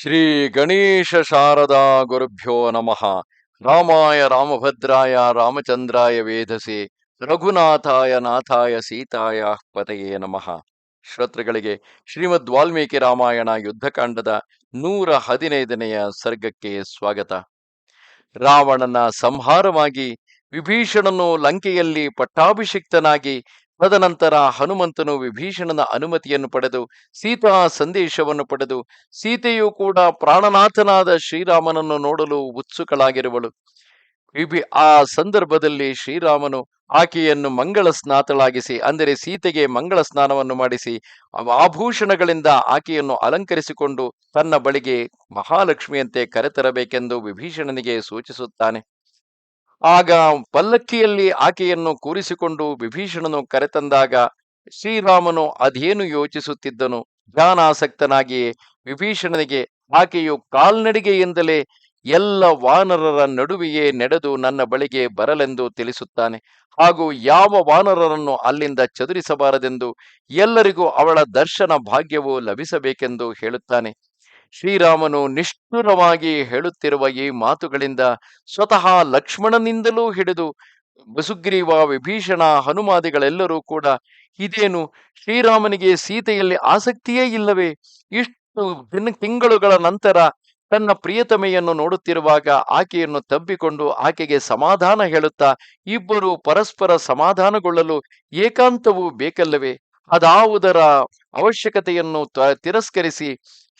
ಶ್ರೀ ಗಣೇಶ ಶಾರದಾ ಗುರುಭ್ಯೋ ನಮಃ. ರಾಮಾಯ ರಾಮಭದ್ರಾಯ ರಾಮಚಂದ್ರಾಯ ವೇಧಸೆ ರಘುನಾಥಾಯ ನಾಥಾಯ ಸೀತಾಯ ಪತೆಯೇ ನಮಃ. ಶ್ರೋತೃಗಳಿಗೆ ಶ್ರೀಮದ್ ವಾಲ್ಮೀಕಿ ರಾಮಾಯಣ ಯುದ್ಧಕಾಂಡದ ನೂರ ಹದಿನೈದನೆಯ ಸರ್ಗಕ್ಕೆ ಸ್ವಾಗತ. ರಾವಣನ ಸಂಹಾರವಾಗಿ ವಿಭೀಷಣನು ಲಂಕೆಯಲ್ಲಿ ಪಟ್ಟಾಭಿಷಿಕ್ತನಾಗಿ ತದನಂತರ ಹನುಮಂತನು ವಿಭೀಷಣನ ಅನುಮತಿಯನ್ನು ಪಡೆದು ಸೀತಾ ಸಂದೇಶವನ್ನು ಪಡೆದು ಸೀತೆಯು ಕೂಡ ಪ್ರಾಣನಾಥನಾದ ಶ್ರೀರಾಮನನ್ನು ನೋಡಲು ಉತ್ಸುಕಳಾಗಿರುವಳು. ವಿಭಿ ಆ ಸಂದರ್ಭದಲ್ಲಿ ಶ್ರೀರಾಮನು ಆಕೆಯನ್ನು ಮಂಗಳ ಸ್ನಾತಳಾಗಿಸಿ, ಅಂದರೆ ಸೀತೆಗೆ ಮಂಗಳ ಸ್ನಾನವನ್ನು ಮಾಡಿಸಿ ಆಭೂಷಣಗಳಿಂದ ಆಕೆಯನ್ನು ಅಲಂಕರಿಸಿಕೊಂಡು ತನ್ನ ಬಳಿಗೆ ಮಹಾಲಕ್ಷ್ಮಿಯಂತೆ ಕರೆತರಬೇಕೆಂದು ವಿಭೀಷಣನಿಗೆ ಸೂಚಿಸುತ್ತಾನೆ. ಆಗ ಪಲ್ಲಕ್ಕಿಯಲ್ಲಿ ಆಕೆಯನ್ನು ಕೂರಿಸಿಕೊಂಡು ವಿಭೀಷಣನು ಕರೆತಂದಾಗ, ಶ್ರೀರಾಮನು ಅದೇನು ಯೋಚಿಸುತ್ತಿದ್ದನು? ಧ್ಯಾನಾಸಕ್ತನಾಗಿಯೇ ವಿಭೀಷಣನಿಗೆ, ಆಕೆಯು ಕಾಲ್ನಡಿಗೆಯಿಂದಲೇ ಎಲ್ಲ ವಾನರರ ನಡುವೆಯೇ ನಡೆದು ನನ್ನ ಬಳಿಗೆ ಬರಲೆಂದು ತಿಳಿಸುತ್ತಾನೆ. ಹಾಗೂ ಯಾವ ವಾನರರನ್ನು ಅಲ್ಲಿಂದ ಚದುರಿಸಬಾರದೆಂದು ಎಲ್ಲರಿಗೂ ಅವಳ ದರ್ಶನ ಭಾಗ್ಯವು ಲಭಿಸಬೇಕೆಂದು ಹೇಳುತ್ತಾನೆ. ಶ್ರೀರಾಮನು ನಿಷ್ಠುರವಾಗಿ ಹೇಳುತ್ತಿರುವ ಈ ಮಾತುಗಳಿಂದ ಸ್ವತಃ ಲಕ್ಷ್ಮಣನಿಂದಲೂ ಹಿಡಿದು ಬಸುಗ್ರೀವ, ವಿಭೀಷಣ, ಹನುಮಾದಿಗಳೆಲ್ಲರೂ ಕೂಡ ಇದೇನು ಶ್ರೀರಾಮನಿಗೆ ಸೀತೆಯಲ್ಲಿ ಆಸಕ್ತಿಯೇ ಇಲ್ಲವೇ? ಇಷ್ಟು ತಿಂಗಳುಗಳ ನಂತರ ತನ್ನ ಪ್ರಿಯತಮೆಯನ್ನು ನೋಡುತ್ತಿರುವಾಗ ಆಕೆಯನ್ನು ತಬ್ಬಿಕೊಂಡು ಆಕೆಗೆ ಸಮಾಧಾನ ಹೇಳುತ್ತಾ ಇಬ್ಬರು ಪರಸ್ಪರ ಸಮಾಧಾನಗೊಳ್ಳಲು ಏಕಾಂತವು ಬೇಕಲ್ಲವೇ? ಅದಾವುದರ ಅವಶ್ಯಕತೆಯನ್ನು ತಿರಸ್ಕರಿಸಿ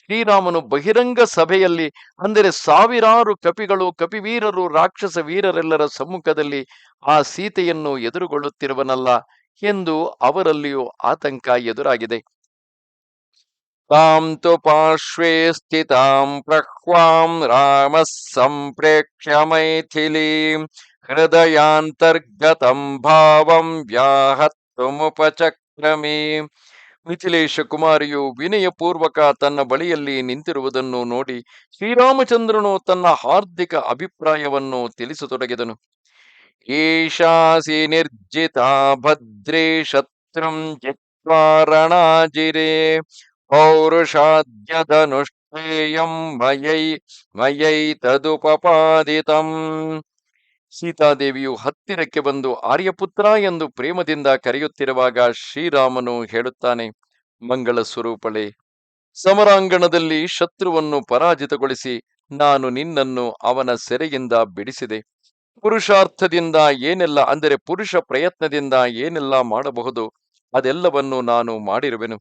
ಶ್ರೀರಾಮನು ಬಹಿರಂಗ ಸಭೆಯಲ್ಲಿ, ಅಂದರೆ ಸಾವಿರಾರು ಕಪಿಗಳು, ಕಪಿವೀರರು, ರಾಕ್ಷಸ ವೀರರೆಲ್ಲರ ಸಮ್ಮುಖದಲ್ಲಿ ಆ ಸೀತೆಯನ್ನು ಎದುರುಗೊಳ್ಳುತ್ತಿರುವನಲ್ಲ ಎಂದು ಅವರಲ್ಲಿಯೂ ಆತಂಕ ಎದುರಾಗಿದೆ. ತಾಂ ತು ಪಾರ್ಶ್ವೇ ಸ್ಥಿತಾಂ ಪ್ರಹ್ವಾಂ ರಾಮ ಸಂಪ್ರೇಕ್ಷ್ಯ ಮೈಥಿಲೀಂ ಹೃದಯಾಂತರ್ಗತಂ ಭಾವಂ ವ್ಯಾಹತ್ತುಮುಪಚಕ್ರಮೇ ಮಿಥಿಲೇಶ ಕುಮಾರಿಯು ವಿನಯಪೂರ್ವಕ ತನ್ನ ಬಳಿಯಲ್ಲಿ ನಿಂತಿರುವುದನ್ನು ನೋಡಿ ಶ್ರೀರಾಮಚಂದ್ರನು ತನ್ನ ಹಾರ್ದಿಕ ಅಭಿಪ್ರಾಯವನ್ನು ತಿಳಿಸತೊಡಗಿದನು. ಏಷಾಸಿ ನಿರ್ಜಿತ ಭದ್ರೇ ಶತ್ರುಂ ಜಿತ್ವಾರಣಾಜಿರೇ ಪೌರುಷಾದ್ಯಧನುಷ್ಠೇಯಂ ಮಯೈ ಮಯೈ ತದುಪಪಾದಿತಂ. ಸೀತಾದೇವಿಯು ಹತ್ತಿರಕ್ಕೆ ಬಂದು, ಆರ್ಯಪುತ್ರ ಎಂದು ಪ್ರೇಮದಿಂದ ಕರೆಯುತ್ತಿರುವಾಗ ಶ್ರೀರಾಮನು ಹೇಳುತ್ತಾನೆ, ಮಂಗಳ ಸ್ವರೂಪಳೆ, ಸಮರಾಂಗಣದಲ್ಲಿ ಶತ್ರುವನ್ನು ಪರಾಜಿತಗೊಳಿಸಿ ನಾನು ನಿನ್ನನ್ನು ಅವನ ಸೆರೆಯಿಂದ ಬಿಡಿಸಿದೆ. ಪುರುಷಾರ್ಥದಿಂದ ಏನೆಲ್ಲ, ಅಂದರೆ ಪುರುಷ ಪ್ರಯತ್ನದಿಂದ ಏನೆಲ್ಲ ಮಾಡಬಹುದು, ಅದೆಲ್ಲವನ್ನು ನಾನು ಮಾಡಿರುವೆನು.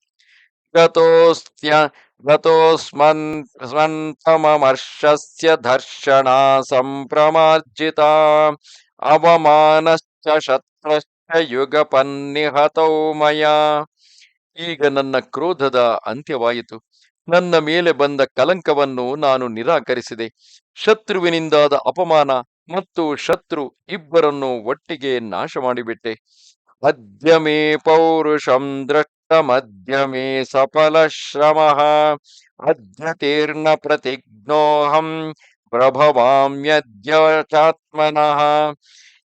ಗತೋಸ್ಮನ್ ಸ್ವಂತಮರ್ಷಸ್ಯ ಧರ್ಷಣ ಸಂಪ್ರಮಾರ್ಜಿತ ಅವಮಾನಶ್ಚ ಶತ್ರಶ್ಚ ಯುಗಪನ್ನಿಹತೌ ಮಯ ಈಗ ನನ್ನ ಕ್ರೋಧದ ಅಂತ್ಯವಾಯಿತು. ನನ್ನ ಮೇಲೆ ಬಂದ ಕಲಂಕವನ್ನು ನಾನು ನಿರಾಕರಿಸಿದೆ. ಶತ್ರುವಿನಿಂದಾದ ಅಪಮಾನ ಮತ್ತು ಶತ್ರು ಇಬ್ಬರನ್ನು ಒಟ್ಟಿಗೆ ನಾಶ ಮಾಡಿಬಿಟ್ಟೆ ಅದ್ಯಮೇ ಪೌರುಷಂ ಸಫಲ ಶ್ರಮ ಅಧ್ಯತೀರ್ಣ ಪ್ರತಿಜ್ಞೋಹಂ ಪ್ರಭವಾಮ್ಯದ್ಯ ಚಾತ್ಮನಃ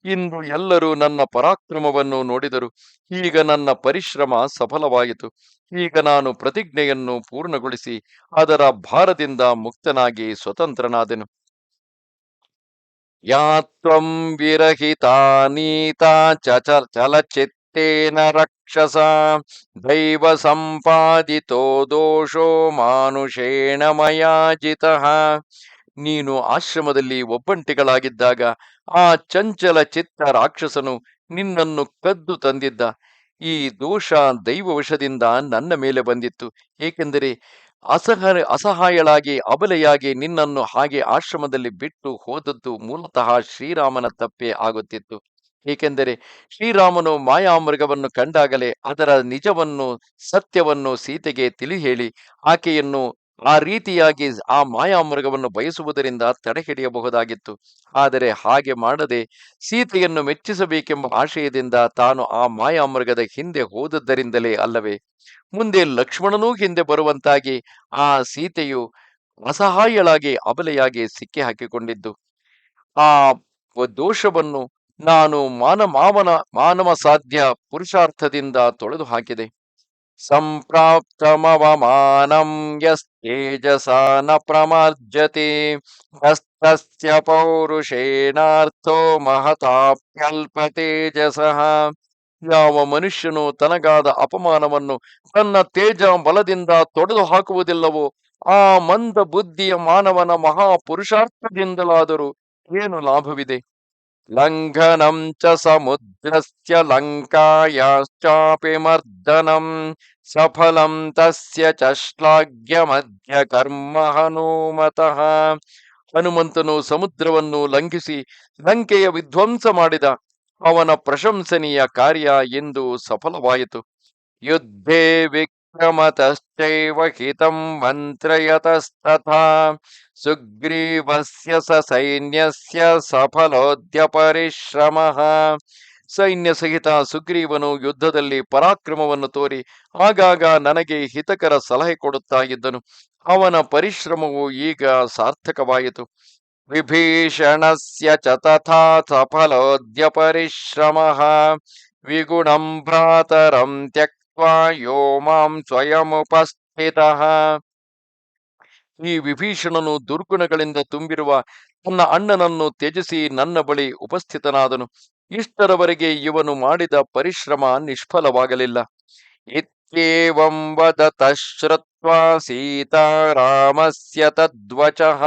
ಇಂದು ಎಲ್ಲರೂ ನನ್ನ ಪರಾಕ್ರಮವನ್ನು ನೋಡಿದರು. ಈಗ ನನ್ನ ಪರಿಶ್ರಮ ಸಫಲವಾಯಿತು. ಈಗ ನಾನು ಪ್ರತಿಜ್ಞೆಯನ್ನು ಪೂರ್ಣಗೊಳಿಸಿ ಅದರ ಭಾರದಿಂದ ಮುಕ್ತನಾಗಿ ಸ್ವತಂತ್ರನಾದೆನು. ಯಾತ್ವಂ ವಿರಹಿತಾ ನೀತಾ ಚ ಚಲಚಿತ್ತೇನ ರಕ್ಷಸ ದೈವ ಸಂಪಾದಿತೋ ದೋಷೋ ಮಾನುಷೇಣ ಮಯಾಜಿತಃ ನೀನು ಆಶ್ರಮದಲ್ಲಿ ಒಬ್ಬಂಟಿಗಳಾಗಿದ್ದಾಗ ಆ ಚಂಚಲ ಚಿತ್ತ ರಾಕ್ಷಸನು ನಿನ್ನನ್ನು ಕದ್ದು ತಂದಿದ್ದ. ಈ ದೋಷ ದೈವವಶದಿಂದ ನನ್ನ ಮೇಲೆ ಬಂದಿತ್ತು. ಏಕೆಂದರೆ ಅಸಹ ಅಸಹಾಯಳಾಗಿ ಅಬಲೆಯಾಗಿ ನಿನ್ನನ್ನು ಹಾಗೆ ಆಶ್ರಮದಲ್ಲಿ ಬಿಟ್ಟು ಹೋದದ್ದು ಮೂಲತಃ ಶ್ರೀರಾಮನ ತಪ್ಪೇ ಆಗುತ್ತಿತ್ತು. ಏಕೆಂದರೆ ಶ್ರೀರಾಮನು ಮಾಯಾಮೃಗವನ್ನು ಕಂಡಾಗಲೇ ಅದರ ನಿಜವನ್ನು, ಸತ್ಯವನ್ನು ಸೀತೆಗೆ ತಿಳಿ ಹೇಳಿ ಆಕೆಯನ್ನು ಆ ರೀತಿಯಾಗಿ ಆ ಮಾಯಾಮೃಗವನ್ನು ಬಯಸುವುದರಿಂದ ತಡೆಹಿಡಿಯಬಹುದಾಗಿತ್ತು. ಆದರೆ ಹಾಗೆ ಮಾಡದೆ ಸೀತೆಯನ್ನು ಮೆಚ್ಚಿಸಬೇಕೆಂಬ ಆಶಯದಿಂದ ತಾನು ಆ ಮಾಯಾಮೃಗದ ಹಿಂದೆ ಹೋದದ್ದರಿಂದಲೇ ಅಲ್ಲವೇ? ಮುಂದೆ ಲಕ್ಷ್ಮಣನೂ ಹಿಂದೆ ಬರುವಂತಾಗಿ ಆ ಸೀತೆಯು ಅಸಹಾಯಳಾಗಿ ಅಬಲೆಯಾಗಿ ಸಿಕ್ಕಿ ಹಾಕಿಕೊಂಡಿದ್ದು ಆ ದೋಷವನ್ನು ನಾನು ಮಾನ ಮಾವನ ಮಾನವ ಸಾಧ್ಯ ಪುರುಷಾರ್ಥದಿಂದ ತೊಳೆದು ಹಾಕಿದೆ. ಸಂಪ್ರಾಪ್ತಮವಮಾನಂ ಯಸ್ತೇಜಸಾನ ಪ್ರಮಾರ್ಜತಿ ಹಸ್ತಸ್ಯ ಪೌರುಷೇಣಾರ್ಥೋ ಮಹತಾಪ್ಯಲ್ಪ ತೇಜಸಃ ಯಾವ ಮನುಷ್ಯನು ತನಗಾದ ಅಪಮಾನವನ್ನು ತನ್ನ ತೇಜ ಬಲದಿಂದ ತೊಡೆದು ಹಾಕುವುದಿಲ್ಲವೋ, ಆ ಮಂದ ಬುದ್ಧಿಯ ಮಾನವನ ಮಹಾಪುರುಷಾರ್ಥದಿಂದಲಾದರೂ ಏನು ಲಾಭವಿದೆ? ಲಂಘನಂ ಚ ಸಮುದ್ರಸ್ಯ ಲಂಕಾಯಾಶ್ಚಾಪಿ ಮರ್ದನಂ ಸಫಲಂ ತಸ್ಯ ಚ ಕರ್ಮ ಹನುಮತಃ ಹನುಮಂತನು ಸಮುದ್ರವನ್ನು ಲಂಘಿಸಿ ಲಂಕೆಯ ವಿಧ್ವಂಸ ಮಾಡಿದ ಅವನ ಪ್ರಶಂಸನೀಯ ಕಾರ್ಯ ಎಂದು ಸಫಲವಾಯಿತು. ಯುದ್ಧೇ ಮಂತ್ರಯತಸ್ತಥಾ ಸುಗ್ರೀವಸ್ಯ ಸ ಸೈನ್ಯಸ್ಯ ಸಫಲೋದ್ಯ ಪರಿಶ್ರಮಃ ಸೈನ್ಯ ಸಹಿತ ಸುಗ್ರೀವನು ಯುದ್ಧದಲ್ಲಿ ಪರಾಕ್ರಮವನ್ನು ತೋರಿ ಆಗಾಗ ನನಗೆ ಹಿತಕರ ಸಲಹೆ ಕೊಡುತ್ತಾ ಇದ್ದನು ಅವನ ಪರಿಶ್ರಮವು ಈಗ ಸಾರ್ಥಕವಾಯಿತು. ವಿಭೀಷಣಸ್ಯ ಚ ತಥಾ ಸಫಲೋದ್ಯ ಪರಿಶ್ರಮ ವಿಗುಣಂ ಭ್ರಾತರಂ ತ್ಯಕ್ವಾ ಯೋ ಈ ವಿಭೀಷಣನು ದುರ್ಗುಣಗಳಿಂದ ತುಂಬಿರುವ ತನ್ನ ಅಣ್ಣನನ್ನು ತ್ಯಜಿಸಿ ನನ್ನ ಬಳಿ ಉಪಸ್ಥಿತನಾದನು. ಇಷ್ಟರವರೆಗೆ ಇವನು ಮಾಡಿದ ಪರಿಶ್ರಮ ನಿಷ್ಫಲವಾಗಲಿಲ್ಲ. ಇತ್ಯೇವಂ ತದ್ವಚ ಶ್ರುತ್ವಾ ಸೀತಾರಾಮಸ್ಯ ತದ್ವಚಃ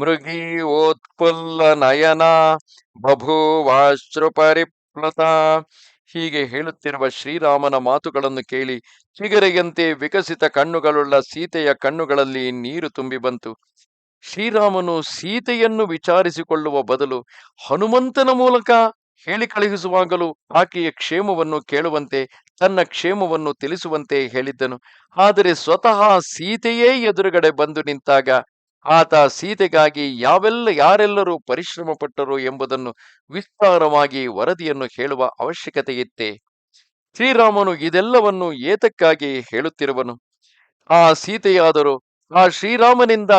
ಮೃಗೀವೋತ್ಫುಲ್ಲನಯನ ಬಭೂವಾಶ್ರು ಪರಿಪ್ಲುತ ಹೀಗೆ ಹೇಳುತ್ತಿರುವ ಶ್ರೀರಾಮನ ಮಾತುಗಳನ್ನು ಕೇಳಿ ಚಿಗರೆಯಂತೆ ವಿಕಸಿತ ಕಣ್ಣುಗಳುಳ್ಳ ಸೀತೆಯ ಕಣ್ಣುಗಳಲ್ಲಿ ನೀರು ತುಂಬಿ ಬಂತು. ಶ್ರೀರಾಮನು ಸೀತೆಯನ್ನು ವಿಚಾರಿಸಿಕೊಳ್ಳುವ ಬದಲು ಹನುಮಂತನ ಮೂಲಕ ಹೇಳಿ ಕಳುಹಿಸುವಾಗಲೂ ಆಕೆಯ ಕ್ಷೇಮವನ್ನು ಕೇಳುವಂತೆ ತನ್ನ ಕ್ಷೇಮವನ್ನು ತಿಳಿಸುವಂತೆ ಹೇಳಿದ್ದನು. ಆದರೆ ಸ್ವತಃ ಸೀತೆಯೇ ಎದುರುಗಡೆ ಬಂದು ನಿಂತಾಗ ಆತ ಸೀತೆಗಾಗಿ ಯಾವೆಲ್ಲ ಯಾರೆಲ್ಲರೂ ಪರಿಶ್ರಮ ಪಟ್ಟರು ಎಂಬುದನ್ನು ವಿಸ್ತಾರವಾಗಿ ವರದಿಯನ್ನು ಹೇಳುವ ಅವಶ್ಯಕತೆ ಇತ್ತೆ ಶ್ರೀರಾಮನು ಇದೆಲ್ಲವನ್ನು ಏತಕ್ಕಾಗಿ ಹೇಳುತ್ತಿರುವನು? ಆ ಸೀತೆಯಾದರೂ ಆ ಶ್ರೀರಾಮನಿಂದ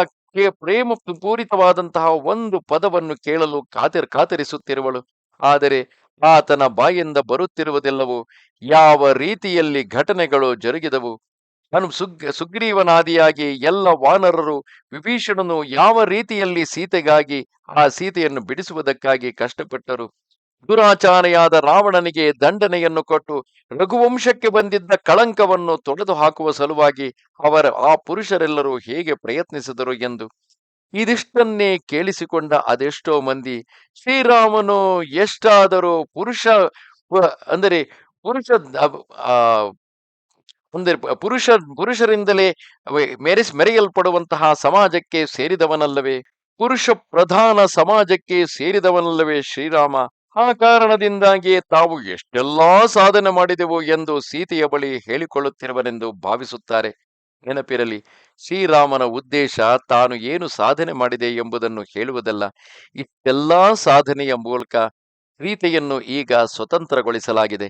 ಪ್ರೇಮ ಪೂರಿತವಾದಂತಹ ಒಂದು ಪದವನ್ನು ಕೇಳಲು ಕಾತರ್, ಕಾತರಿಸುತ್ತಿರುವಳು. ಆದರೆ ಆತನ ಬಾಯಿಂದ ಬರುತ್ತಿರುವುದೆಲ್ಲವೂ ಯಾವ ರೀತಿಯಲ್ಲಿ ಘಟನೆಗಳು ಜರುಗಿದವು? ನಾನು ಸುಗ್, ಸುಗ್ರೀವನಾದಿಯಾಗಿ ಎಲ್ಲ ವಾನರರು ವಿಭೀಷಣನು ಯಾವ ರೀತಿಯಲ್ಲಿ ಸೀತೆಗಾಗಿ ಆ ಸೀತೆಯನ್ನು ಬಿಡಿಸುವುದಕ್ಕಾಗಿ ಕಷ್ಟಪಟ್ಟರು. ದುರಾಚಾರೆಯಾದ ರಾವಣನಿಗೆ ದಂಡನೆಯನ್ನು ಕೊಟ್ಟು ರಘುವಂಶಕ್ಕೆ ಬಂದಿದ್ದ ಕಳಂಕವನ್ನು ತೊಡೆದು ಹಾಕುವ ಸಲುವಾಗಿ ಅವರ, ಆ ಪುರುಷರೆಲ್ಲರೂ ಹೇಗೆ ಪ್ರಯತ್ನಿಸಿದರು ಎಂದು ಇದಿಷ್ಟನ್ನೇ ಕೇಳಿಸಿಕೊಂಡ ಅದೆಷ್ಟೋ ಮಂದಿ ಶ್ರೀರಾಮನು ಎಷ್ಟಾದರೂ ಪುರುಷ ಅಂದರೆ ಪುರುಷ ಅಂದರೆ ಪುರುಷ, ಪುರುಷರಿಂದಲೇ ಮೆರೆ ಮೆರೆಸ್, ಮೆರೆಯಲ್ಪಡುವಂತಹ ಸಮಾಜಕ್ಕೆ ಸೇರಿದವನಲ್ಲವೇ? ಪುರುಷ ಪ್ರಧಾನ ಸಮಾಜಕ್ಕೆ ಸೇರಿದವನಲ್ಲವೇ ಶ್ರೀರಾಮ? ಆ ಕಾರಣದಿಂದಾಗಿಯೇ ತಾವು ಎಷ್ಟೆಲ್ಲಾ ಸಾಧನೆ ಮಾಡಿದೆವು ಎಂದು ಸೀತೆಯ ಬಳಿ ಹೇಳಿಕೊಳ್ಳುತ್ತಿರುವನೆಂದು ಭಾವಿಸುತ್ತಾರೆ. ನೆನಪಿರಲಿ, ಶ್ರೀರಾಮನ ಉದ್ದೇಶ ತಾನು ಏನು ಸಾಧನೆ ಮಾಡಿದೆ ಎಂಬುದನ್ನು ಹೇಳುವುದಲ್ಲ. ಇಷ್ಟೆಲ್ಲಾ ಸಾಧನೆಯ ಮೂಲಕ ಸೀತೆಯನ್ನು ಈಗ ಸ್ವತಂತ್ರಗೊಳಿಸಲಾಗಿದೆ.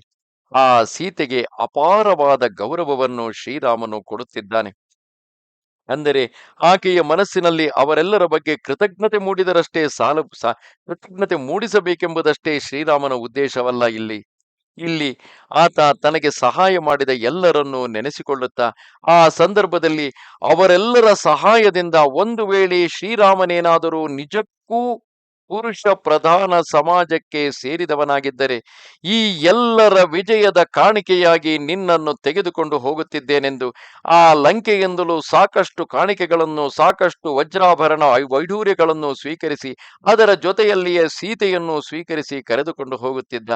ಆ ಸೀತೆಗೆ ಅಪಾರವಾದ ಗೌರವವನ್ನು ಶ್ರೀರಾಮನು ಕೊಡುತ್ತಿದ್ದಾನೆ. ಅಂದರೆ ಆಕೆಯ ಮನಸ್ಸಿನಲ್ಲಿ ಅವರೆಲ್ಲರ ಬಗ್ಗೆ ಕೃತಜ್ಞತೆ ಮೂಡಿದರಷ್ಟೇ ಸಾಲ ಕೃತಜ್ಞತೆ ಮೂಡಿಸಬೇಕೆಂಬುದಷ್ಟೇ ಶ್ರೀರಾಮನ ಉದ್ದೇಶವಲ್ಲ ಇಲ್ಲಿ. ಇಲ್ಲಿ ಆತ ತನಗೆ ಸಹಾಯ ಮಾಡಿದ ಎಲ್ಲರನ್ನೂ ನೆನೆಸಿಕೊಳ್ಳುತ್ತಾ, ಆ ಸಂದರ್ಭದಲ್ಲಿ ಅವರೆಲ್ಲರ ಸಹಾಯದಿಂದ ಒಂದು ವೇಳೆ ಶ್ರೀರಾಮನೇನಾದರೂ ನಿಜಕ್ಕೂ ಪುರುಷ ಪ್ರಧಾನ ಸಮಾಜಕ್ಕೆ ಸೇರಿದವನಾಗಿದ್ದರೆ, ಈ ಎಲ್ಲರ ವಿಜಯದ ಕಾಣಿಕೆಯಾಗಿ ನಿನ್ನನ್ನು ತೆಗೆದುಕೊಂಡು ಹೋಗುತ್ತಿದ್ದೇನೆಂದು, ಆ ಲಂಕೆಯಿಂದಲೂ ಸಾಕಷ್ಟು ಕಾಣಿಕೆಗಳನ್ನು, ಸಾಕಷ್ಟು ವಜ್ರಾಭರಣ ವೈಢೂರ್ಯಗಳನ್ನು ಸ್ವೀಕರಿಸಿ, ಅದರ ಜೊತೆಯಲ್ಲಿಯೇ ಸೀತೆಯನ್ನು ಸ್ವೀಕರಿಸಿ ಕರೆದುಕೊಂಡು ಹೋಗುತ್ತಿದ್ದ.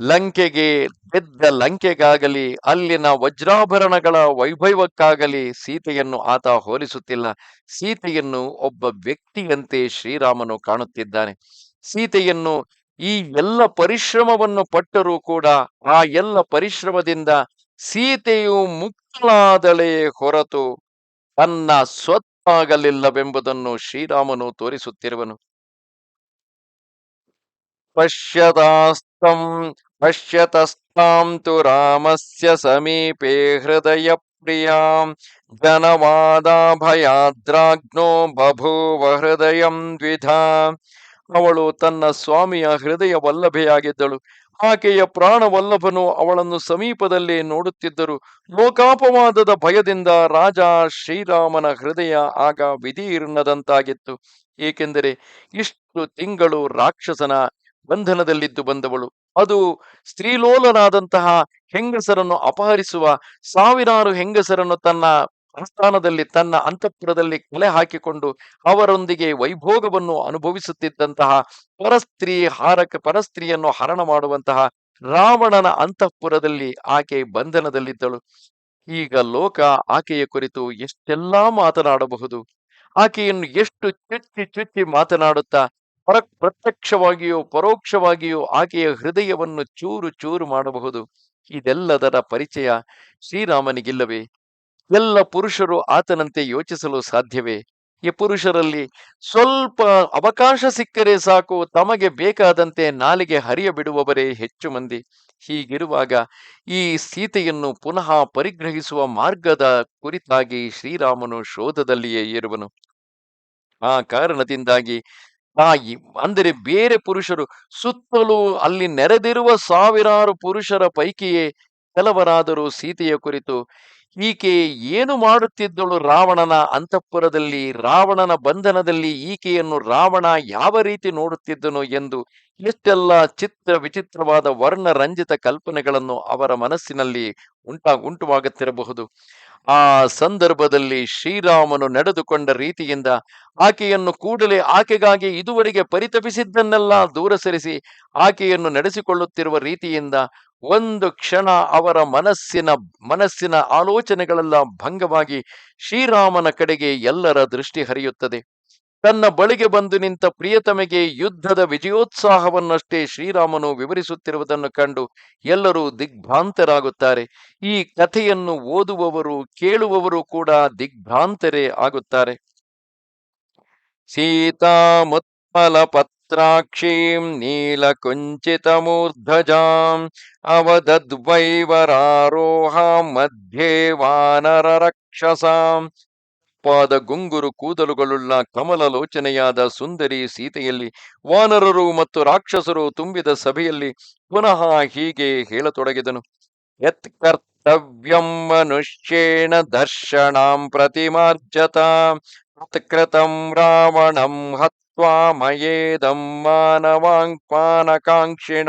ಲಂಕೆಗೆ ಗೆದ್ದ ಲಂಕೆಗಾಗಲಿ, ಅಲ್ಲಿನ ವಜ್ರಾಭರಣಗಳ ವೈಭವಕ್ಕಾಗಲಿ ಸೀತೆಯನ್ನು ಆತ ಹೋಲಿಸುತ್ತಿಲ್ಲ. ಸೀತೆಯನ್ನು ಒಬ್ಬ ವ್ಯಕ್ತಿಯಂತೆ ಶ್ರೀರಾಮನು ಕಾಣುತ್ತಿದ್ದಾನೆ. ಸೀತೆಯನ್ನು ಈ ಎಲ್ಲ ಪರಿಶ್ರಮವನ್ನು ಪಟ್ಟರೂ ಕೂಡ ಆ ಎಲ್ಲ ಪರಿಶ್ರಮದಿಂದ ಸೀತೆಯು ಮುಕ್ತಳಾದಳೇ ಹೊರತು ತನ್ನ ಸ್ವತ್ತಾಗಲಿಲ್ಲವೆಂಬುದನ್ನು ಶ್ರೀರಾಮನು ತೋರಿಸುತ್ತಿರುವನು. ಪಶ್ಯತಾಸ್ತಂ ತು ರಾಮಸ್ಯ ಸಮೀಪೆ ಹೃದಯ ಪ್ರಿಯಾಂ ಜನವಾದಾಭಯಾದ್ರಾಗ್ನೋ ಬಭೂವ ಹೃದಯಂ ದ್ವಿಧಾ ಅವಳು ತನ್ನ ಸ್ವಾಮಿಯ ಹೃದಯ ವಲ್ಲಭೆಯಾಗಿದ್ದಳು. ಆಕೆಯ ಪ್ರಾಣವಲ್ಲಭನು ಅವಳನ್ನು ಸಮೀಪದಲ್ಲಿ ನೋಡುತ್ತಿದ್ದರು. ಲೋಕಾಪವಾದದ ಭಯದಿಂದ ರಾಜ ಶ್ರೀರಾಮನ ಹೃದಯ ಆಗ ವಿಧೀರ್ಣದಂತಾಗಿತ್ತು ಏಕೆಂದರೆ ಇಷ್ಟು ತಿಂಗಳು ರಾಕ್ಷಸನ ಬಂಧನದಲ್ಲಿದ್ದು ಬಂದವಳು. ಅದು ಸ್ತ್ರೀಲೋಲನಾದಂತಹ ಹೆಂಗಸರನ್ನು ಅಪಹರಿಸುವ ಸಾವಿರಾರು ಹೆಂಗಸರನ್ನು ತನ್ನ ಆಸ್ಥಾನದಲ್ಲಿ ತನ್ನ ಅಂತಃಪುರದಲ್ಲಿ ಕಲೆ ಹಾಕಿಕೊಂಡು ಅವರೊಂದಿಗೆ ವೈಭೋಗವನ್ನು ಅನುಭವಿಸುತ್ತಿದ್ದಂತಹ ಪರಸ್ತ್ರೀ ಹಾರಕ, ಪರಸ್ತ್ರೀಯನ್ನು ಹರಣ ಮಾಡುವಂತಹ ರಾವಣನ ಅಂತಃಪುರದಲ್ಲಿ ಆಕೆ ಬಂಧನದಲ್ಲಿದ್ದಳು. ಈಗ ಲೋಕ ಆಕೆಯ ಕುರಿತು ಎಷ್ಟೆಲ್ಲಾ ಮಾತನಾಡಬಹುದು. ಆಕೆಯನ್ನು ಎಷ್ಟು ಚುಚ್ಚಿ ಚುಚ್ಚಿ ಮಾತನಾಡುತ್ತಾ ಪರ, ಪ್ರತ್ಯಕ್ಷವಾಗಿಯೂ ಪರೋಕ್ಷವಾಗಿಯೋ ಆಕೆಯ ಹೃದಯವನ್ನು ಚೂರು ಚೂರು ಮಾಡಬಹುದು. ಇದೆಲ್ಲದರ ಪರಿಚಯ ಶ್ರೀರಾಮನಿಗಿಲ್ಲವೇ? ಎಲ್ಲ ಪುರುಷರು ಆತನಂತೆ ಯೋಚಿಸಲು ಸಾಧ್ಯವೇ? ಈ ಪುರುಷರಲ್ಲಿ ಸ್ವಲ್ಪ ಅವಕಾಶ ಸಿಕ್ಕರೆ ಸಾಕು, ತಮಗೆ ಬೇಕಾದಂತೆ ನಾಲಿಗೆ ಹರಿಯ ಬಿಡುವವರೇ ಹೆಚ್ಚು ಮಂದಿ. ಹೀಗಿರುವಾಗ ಈ ಸೀತೆಯನ್ನು ಪುನಃ ಪರಿಗ್ರಹಿಸುವ ಮಾರ್ಗದ ಕುರಿತಾಗಿ ಶ್ರೀರಾಮನು ಶೋಧದಲ್ಲಿಯೇ ಇರುವನು ಆ ಕಾರಣದಿಂದಾಗಿ ಆ ಅಂದರೆ ಬೇರೆ ಪುರುಷರು ಸುತ್ತಲೂ ಅಲ್ಲಿ ನೆರೆದಿರುವ ಸಾವಿರಾರು ಪುರುಷರ ಪೈಕಿಯೇ ಕೆಲವರಾದರೂ ಸೀತೆಯ ಕುರಿತು, ಈಕೆ ಏನು ಮಾಡುತ್ತಿದ್ದಳು ರಾವಣನ ಅಂತಃಪುರದಲ್ಲಿ? ರಾವಣನ ಬಂಧನದಲ್ಲಿ ಈಕೆಯನ್ನು ರಾವಣ ಯಾವ ರೀತಿ ನೋಡುತ್ತಿದ್ದನು? ಎಂದು ಎಷ್ಟೆಲ್ಲ ಚಿತ್ರ ವಿಚಿತ್ರವಾದ ವರ್ಣರಂಜಿತ ಕಲ್ಪನೆಗಳನ್ನು ಅವರ ಮನಸ್ಸಿನಲ್ಲಿ ಉಂಟಾ, ಉಂಟುವಾಗುತ್ತಿರಬಹುದು. ಆ ಸಂದರ್ಭದಲ್ಲಿ ಶ್ರೀರಾಮನು ನಡೆದುಕೊಂಡ ರೀತಿಯಿಂದ ಆಕೆಯನ್ನು ಕೂಡಲೇ ಆಕೆಗಾಗಿ ಇದುವರೆಗೆ ಪರಿತಪಿಸಿದ್ದನ್ನೆಲ್ಲ ದೂರ ಸರಿಸಿ ಆಕೆಯನ್ನು ನಡೆಸಿಕೊಳ್ಳುತ್ತಿರುವ ರೀತಿಯಿಂದ ಒಂದು ಕ್ಷಣ ಅವರ ಮನಸ್ಸಿನ ಮನಸ್ಸಿನ ಆಲೋಚನೆಗಳೆಲ್ಲ ಭಂಗವಾಗಿ ಶ್ರೀರಾಮನ ಕಡೆಗೆ ಎಲ್ಲರ ದೃಷ್ಟಿ ಹರಿಯುತ್ತದೆ. ತನ್ನ ಬಳಿಗೆ ಬಂದು ನಿಂತ ಪ್ರಿಯತಮೆಗೆ ಯುದ್ಧದ ವಿಜಯೋತ್ಸಾಹವನ್ನಷ್ಟೇ ಶ್ರೀರಾಮನು ವಿವರಿಸುತ್ತಿರುವುದನ್ನು ಕಂಡು ಎಲ್ಲರೂ ದಿಗ್ಭ್ರಾಂತರಾಗುತ್ತಾರೆ. ಈ ಕಥೆಯನ್ನು ಓದುವವರು, ಕೇಳುವವರು ಕೂಡ ದಿಗ್ಭ್ರಾಂತರೇ ಆಗುತ್ತಾರೆ. ಸೀತಾಮುತ್ಪಲ ಪತ್ರಾಕ್ಷೀಂ ನೀಲಕುಂಚಿತಮೂರ್ಧಜಾಂ ಅವದದ್ವೈವರಾರೋಹಾಂ ಮಧ್ಯೆ ವಾನರ ರಕ್ಷಸಾಂ ಪಾದ ಗುಂಗುರು ಕೂದಲುಗಳುಳ್ಳ ಕಮಲಲೋಚನೆಯಾದ ಸುಂದರಿ ಸೀತೆಯಲ್ಲಿ ವಾನರರು ಮತ್ತು ರಾಕ್ಷಸರು ತುಂಬಿದ ಸಭೆಯಲ್ಲಿ ಪುನಃ ಹೀಗೆ ಹೇಳತೊಡಗಿದನು. ಯತ್ ಕರ್ತವ್ಯಂ ಮನುಷ್ಯೇಣ ದರ್ಶನಾಂ ಪ್ರತಿಮಾರ್ಜತ ರಾವಣಂ ಹತ್ವಾ ಮಯೇದಂ ಮಾನವಾಂಕ್ಮಾನಕಾಂಕ್ಷಿಣ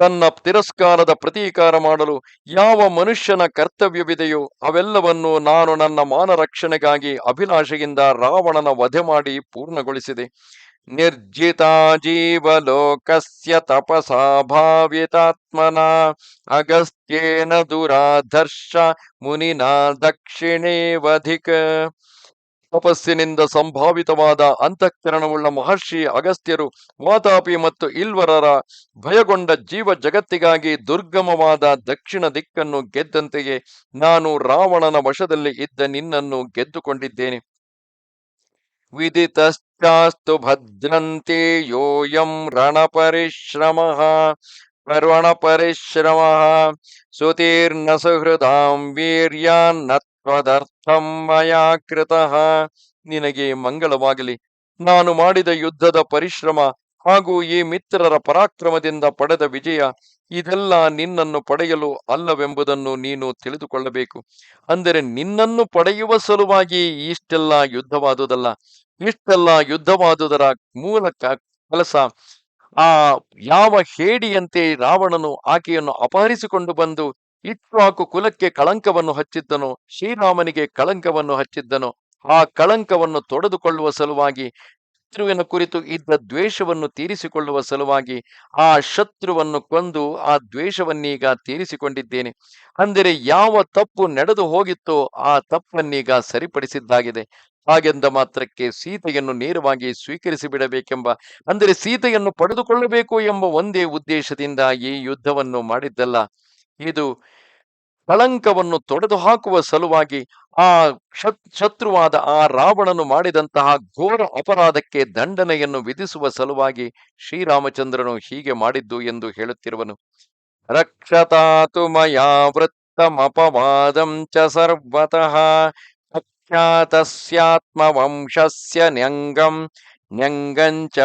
ತನ್ನ ತಿರಸ್ಕಾರದ ಪ್ರತೀಕಾರ ಮಾಡಲು ಯಾವ ಮನುಷ್ಯನ ಕರ್ತವ್ಯವಿದೆಯೋ ಅವೆಲ್ಲವನ್ನು ನಾನು ನನ್ನ ಮಾನ ರಕ್ಷಣೆಗಾಗಿ ಅಭಿಲಾಷೆಯಿಂದ ರಾವಣನ ವಧೆ ಮಾಡಿ ಪೂರ್ಣಗೊಳಿಸಿದೆ. ನಿರ್ಜಿತಾ ಜೀವಲೋಕಸ್ಯ ತಪಸಾ ಭಾವಿತಾತ್ಮನ ಅಗಸ್ತ್ಯೇನ ದುರಾಧರ್ಷ ಮುನಿನಾ ದಕ್ಷಿಣೇವಧಿಕ ತಪಸ್ಸಿನಿಂದ ಸಂಭಾವಿತವಾದ ಅಂತಃಕರಣವುಳ್ಳ ಮಹರ್ಷಿ ಅಗಸ್ತ್ಯರು ಮಾತಾಪಿ ಮತ್ತು ಇಲ್ವರರ ಭಯಗೊಂಡ ಜೀವ ಜಗತ್ತಿಗಾಗಿ ದುರ್ಗಮವಾದ ದಕ್ಷಿಣ ದಿಕ್ಕನ್ನು ಗೆದ್ದಂತೆಯೇ ನಾನು ರಾವಣನ ವಶದಲ್ಲಿ ಇದ್ದ ನಿನ್ನನ್ನು ಗೆದ್ದುಕೊಂಡಿದ್ದೇನೆ. ವಿದಿತಶ್ಚಾಸ್ತು ಭದ್ರಂತೆ ಯೋಯಂ ರಣಪರಿಶ್ರಮ ಪರಿಶ್ರಮ ಸುತೀರ್ಣ ಸುಹೃದಾಂ ವೀರ್ಯಾನ್ನತ್ವದರ್ಥಂ ಮಯಾ ಕೃತಃ ನಿನಗೆ ಮಂಗಳವಾಗಲಿ. ನಾನು ಮಾಡಿದ ಯುದ್ಧದ ಪರಿಶ್ರಮ ಹಾಗೂ ಈ ಮಿತ್ರರ ಪರಾಕ್ರಮದಿಂದ ಪಡೆದ ವಿಜಯ, ಇದೆಲ್ಲ ನಿನ್ನನ್ನು ಪಡೆಯಲು ಅಲ್ಲವೆಂಬುದನ್ನು ನೀನು ತಿಳಿದುಕೊಳ್ಳಬೇಕು. ಅಂದರೆ ನಿನ್ನನ್ನು ಪಡೆಯುವ ಸಲುವಾಗಿ ಇಷ್ಟೆಲ್ಲ ಯುದ್ಧವಾದುದಲ್ಲ. ಇಷ್ಟೆಲ್ಲ ಯುದ್ಧವಾದುದರ ಮೂಲಕ ಕೆಲಸ ಆ ಯಾವ ಹೇಡಿಯಂತೆ ರಾವಣನು ಆಕೆಯನ್ನು ಅಪಹರಿಸಿಕೊಂಡು ಬಂದು ಇಕ್ಷ್ವಾಕು ಕುಲಕ್ಕೆ ಕಳಂಕವನ್ನು ಹಚ್ಚಿದ್ದನು, ಶ್ರೀರಾಮನಿಗೆ ಕಳಂಕವನ್ನು ಹಚ್ಚಿದ್ದನು. ಆ ಕಳಂಕವನ್ನು ತೊಡೆದುಕೊಳ್ಳುವ ಸಲುವಾಗಿ, ಶತ್ರುವಿನ ಕುರಿತು ಇದ್ದ ದ್ವೇಷವನ್ನು ತೀರಿಸಿಕೊಳ್ಳುವ ಸಲುವಾಗಿ, ಆ ಶತ್ರುವನ್ನು ಕೊಂದು ಆ ದ್ವೇಷವನ್ನೀಗ ತೀರಿಸಿಕೊಂಡಿದ್ದೇನೆ. ಅಂದರೆ ಯಾವ ತಪ್ಪು ನಡೆದು ಹೋಗಿತ್ತೋ ಆ ತಪ್ಪನ್ನೀಗ ಸರಿಪಡಿಸಿದ್ದಾಗಿದೆ. ಹಾಗೆಂದ ಮಾತ್ರಕ್ಕೆ ಸೀತೆಯನ್ನು ನೇರವಾಗಿ ಸ್ವೀಕರಿಸಿ ಬಿಡಬೇಕೆಂಬ ಅಂದರೆ ಸೀತೆಯನ್ನು ಪಡೆದುಕೊಳ್ಳಬೇಕು ಎಂಬ ಒಂದೇ ಉದ್ದೇಶದಿಂದ ಈ ಯುದ್ಧವನ್ನು ಮಾಡಿದ್ದಲ್ಲ. ಇದು ಕಳಂಕವನ್ನು ತೊಡೆದು ಹಾಕುವ ಸಲುವಾಗಿ ಆ ಶತ್- ಶತ್ರುವಾದ ಆ ರಾವಣನು ಮಾಡಿದಂತಹ ಘೋರ ಅಪರಾಧಕ್ಕೆ ದಂಡನೆಯನ್ನು ವಿಧಿಸುವ ಸಲುವಾಗಿ ಶ್ರೀರಾಮಚಂದ್ರನು ಹೀಗೆ ಮಾಡಿದ್ದು ಎಂದು ಹೇಳುತ್ತಿರುವನು. ರಕ್ಷತಾತು ಚ ಸರ್ವತಃ ಪ್ರಖ್ಯಾತಸ್ಯಾತ್ಮವಂಶಸ್ಯ ನ್ಯಂಗಂ ನ್ಯಂಗಂಚ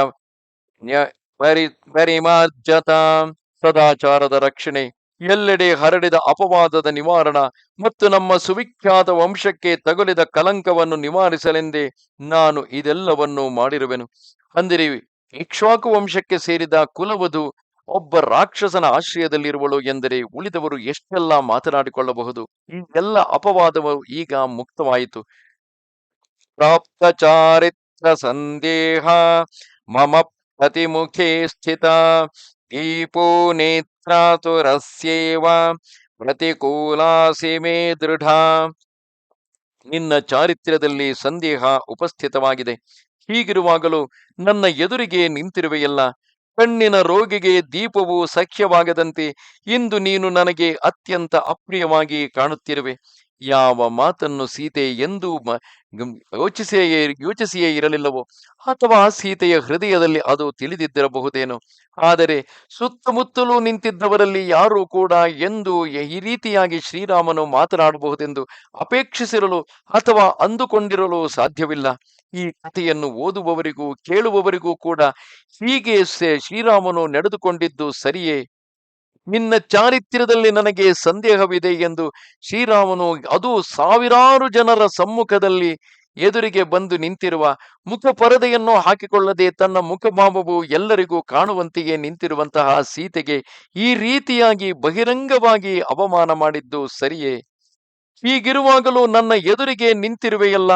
ನ್ಯ- ಪರಿ, ಪರಿಮಾರ್ಜತ. ಸದಾಚಾರದ ರಕ್ಷಣೆ. ಎಲ್ಲೆಡೆ ಹರಡಿದ ಅಪವಾದದ ನಿವಾರಣ ಮತ್ತು ನಮ್ಮ ಸುವಿಖ್ಯಾತ ವಂಶಕ್ಕೆ ತಗುಲಿದ ಕಲಂಕವನ್ನು ನಿವಾರಿಸಲೆಂದೇ ನಾನು ಇದೆಲ್ಲವನ್ನೂ ಮಾಡಿರುವೆನು. ಅಂದಿರಿ, ಇಕ್ಷ್ವಾಕು ವಂಶಕ್ಕೆ ಸೇರಿದ ಕುಲವಧು ಒಬ್ಬ ರಾಕ್ಷಸನ ಆಶ್ರಯದಲ್ಲಿರುವಳು ಎಂದರೆ ಉಳಿದವರು ಎಷ್ಟೆಲ್ಲ ಮಾತನಾಡಿಕೊಳ್ಳಬಹುದು? ಈ ಎಲ್ಲ ಅಪವಾದವು ಈಗ ಮುಕ್ತವಾಯಿತು. ಪ್ರಾಪ್ತ ಚಾರಿತ್ರ ಸಂದೇಹ ಮಮ ಪ್ರತಿಮುಖೇ ಸ್ಥಿತ ದೀಪೋ ನೇತ್ರಾತುರಸ್ಯೇವ ಪ್ರತಿಕೂಲಾಸಿ ಮೇ ದೃಢ ನಿನ್ನ ಚಾರಿತ್ರ್ಯದಲ್ಲಿ ಸಂದೇಹ ಉಪಸ್ಥಿತವಾಗಿದೆ। ಹೀಗಿರುವಾಗಲೂ ನನ್ನ ಎದುರಿಗೆ ನಿಂತಿರುವೆಯಲ್ಲ, ಕಣ್ಣಿನ ರೋಗಿಗೆ ದೀಪವು ಸಖ್ಯವಾಗದಂತೆ ಇಂದು ನೀನು ನನಗೆ ಅತ್ಯಂತ ಅಪ್ರಿಯವಾಗಿ ಕಾಣುತ್ತಿರುವೆ। ಯಾವ ಮಾತನ್ನು ಸೀತೆ ಎಂದು ಯೋಚಿಸಿಯೇ ಯೋಚಿಸಿಯೇ ಇರಲಿಲ್ಲವೋ? ಅಥವಾ ಸೀತೆಯ ಹೃದಯದಲ್ಲಿ ಅದು ತಿಳಿದಿದ್ದಿರಬಹುದೇನೋ? ಆದರೆ ಸುತ್ತಮುತ್ತಲೂ ನಿಂತಿದ್ದವರಲ್ಲಿ ಯಾರೂ ಕೂಡ ಎಂದು ಈ ರೀತಿಯಾಗಿ ಶ್ರೀರಾಮನು ಮಾತನಾಡಬಹುದೆಂದು ಅಪೇಕ್ಷಿಸಿರಲು ಅಥವಾ ಅಂದುಕೊಂಡಿರಲು ಸಾಧ್ಯವಿಲ್ಲ. ಈ ಕಥೆಯನ್ನು ಓದುವವರಿಗೂ ಕೇಳುವವರಿಗೂ ಕೂಡ ಹೀಗೆ ಶ್ರೀರಾಮನು ನಡೆದುಕೊಂಡಿದ್ದು ಸರಿಯೇ? ನಿನ್ನ ಚಾರಿತ್ರ್ಯದಲ್ಲಿ ನನಗೆ ಸಂದೇಹವಿದೆ ಎಂದು ಶ್ರೀರಾಮನು ಅದು ಸಾವಿರಾರು ಜನರ ಸಮ್ಮುಖದಲ್ಲಿ ಎದುರಿಗೆ ಬಂದು ನಿಂತಿರುವ ಮುಖ ಪರದೆಯನ್ನು ಹಾಕಿಕೊಳ್ಳದೆ ತನ್ನ ಮುಖಭಾವವು ಎಲ್ಲರಿಗೂ ಕಾಣುವಂತೆಯೇ ನಿಂತಿರುವಂತಹ ಸೀತೆಗೆ ಈ ರೀತಿಯಾಗಿ ಬಹಿರಂಗವಾಗಿ ಅವಮಾನ ಮಾಡಿದ್ದು ಸರಿಯೇ? ಹೀಗಿರುವಾಗಲೂ ನನ್ನ ಎದುರಿಗೆ ನಿಂತಿರುವೆಯಲ್ಲ?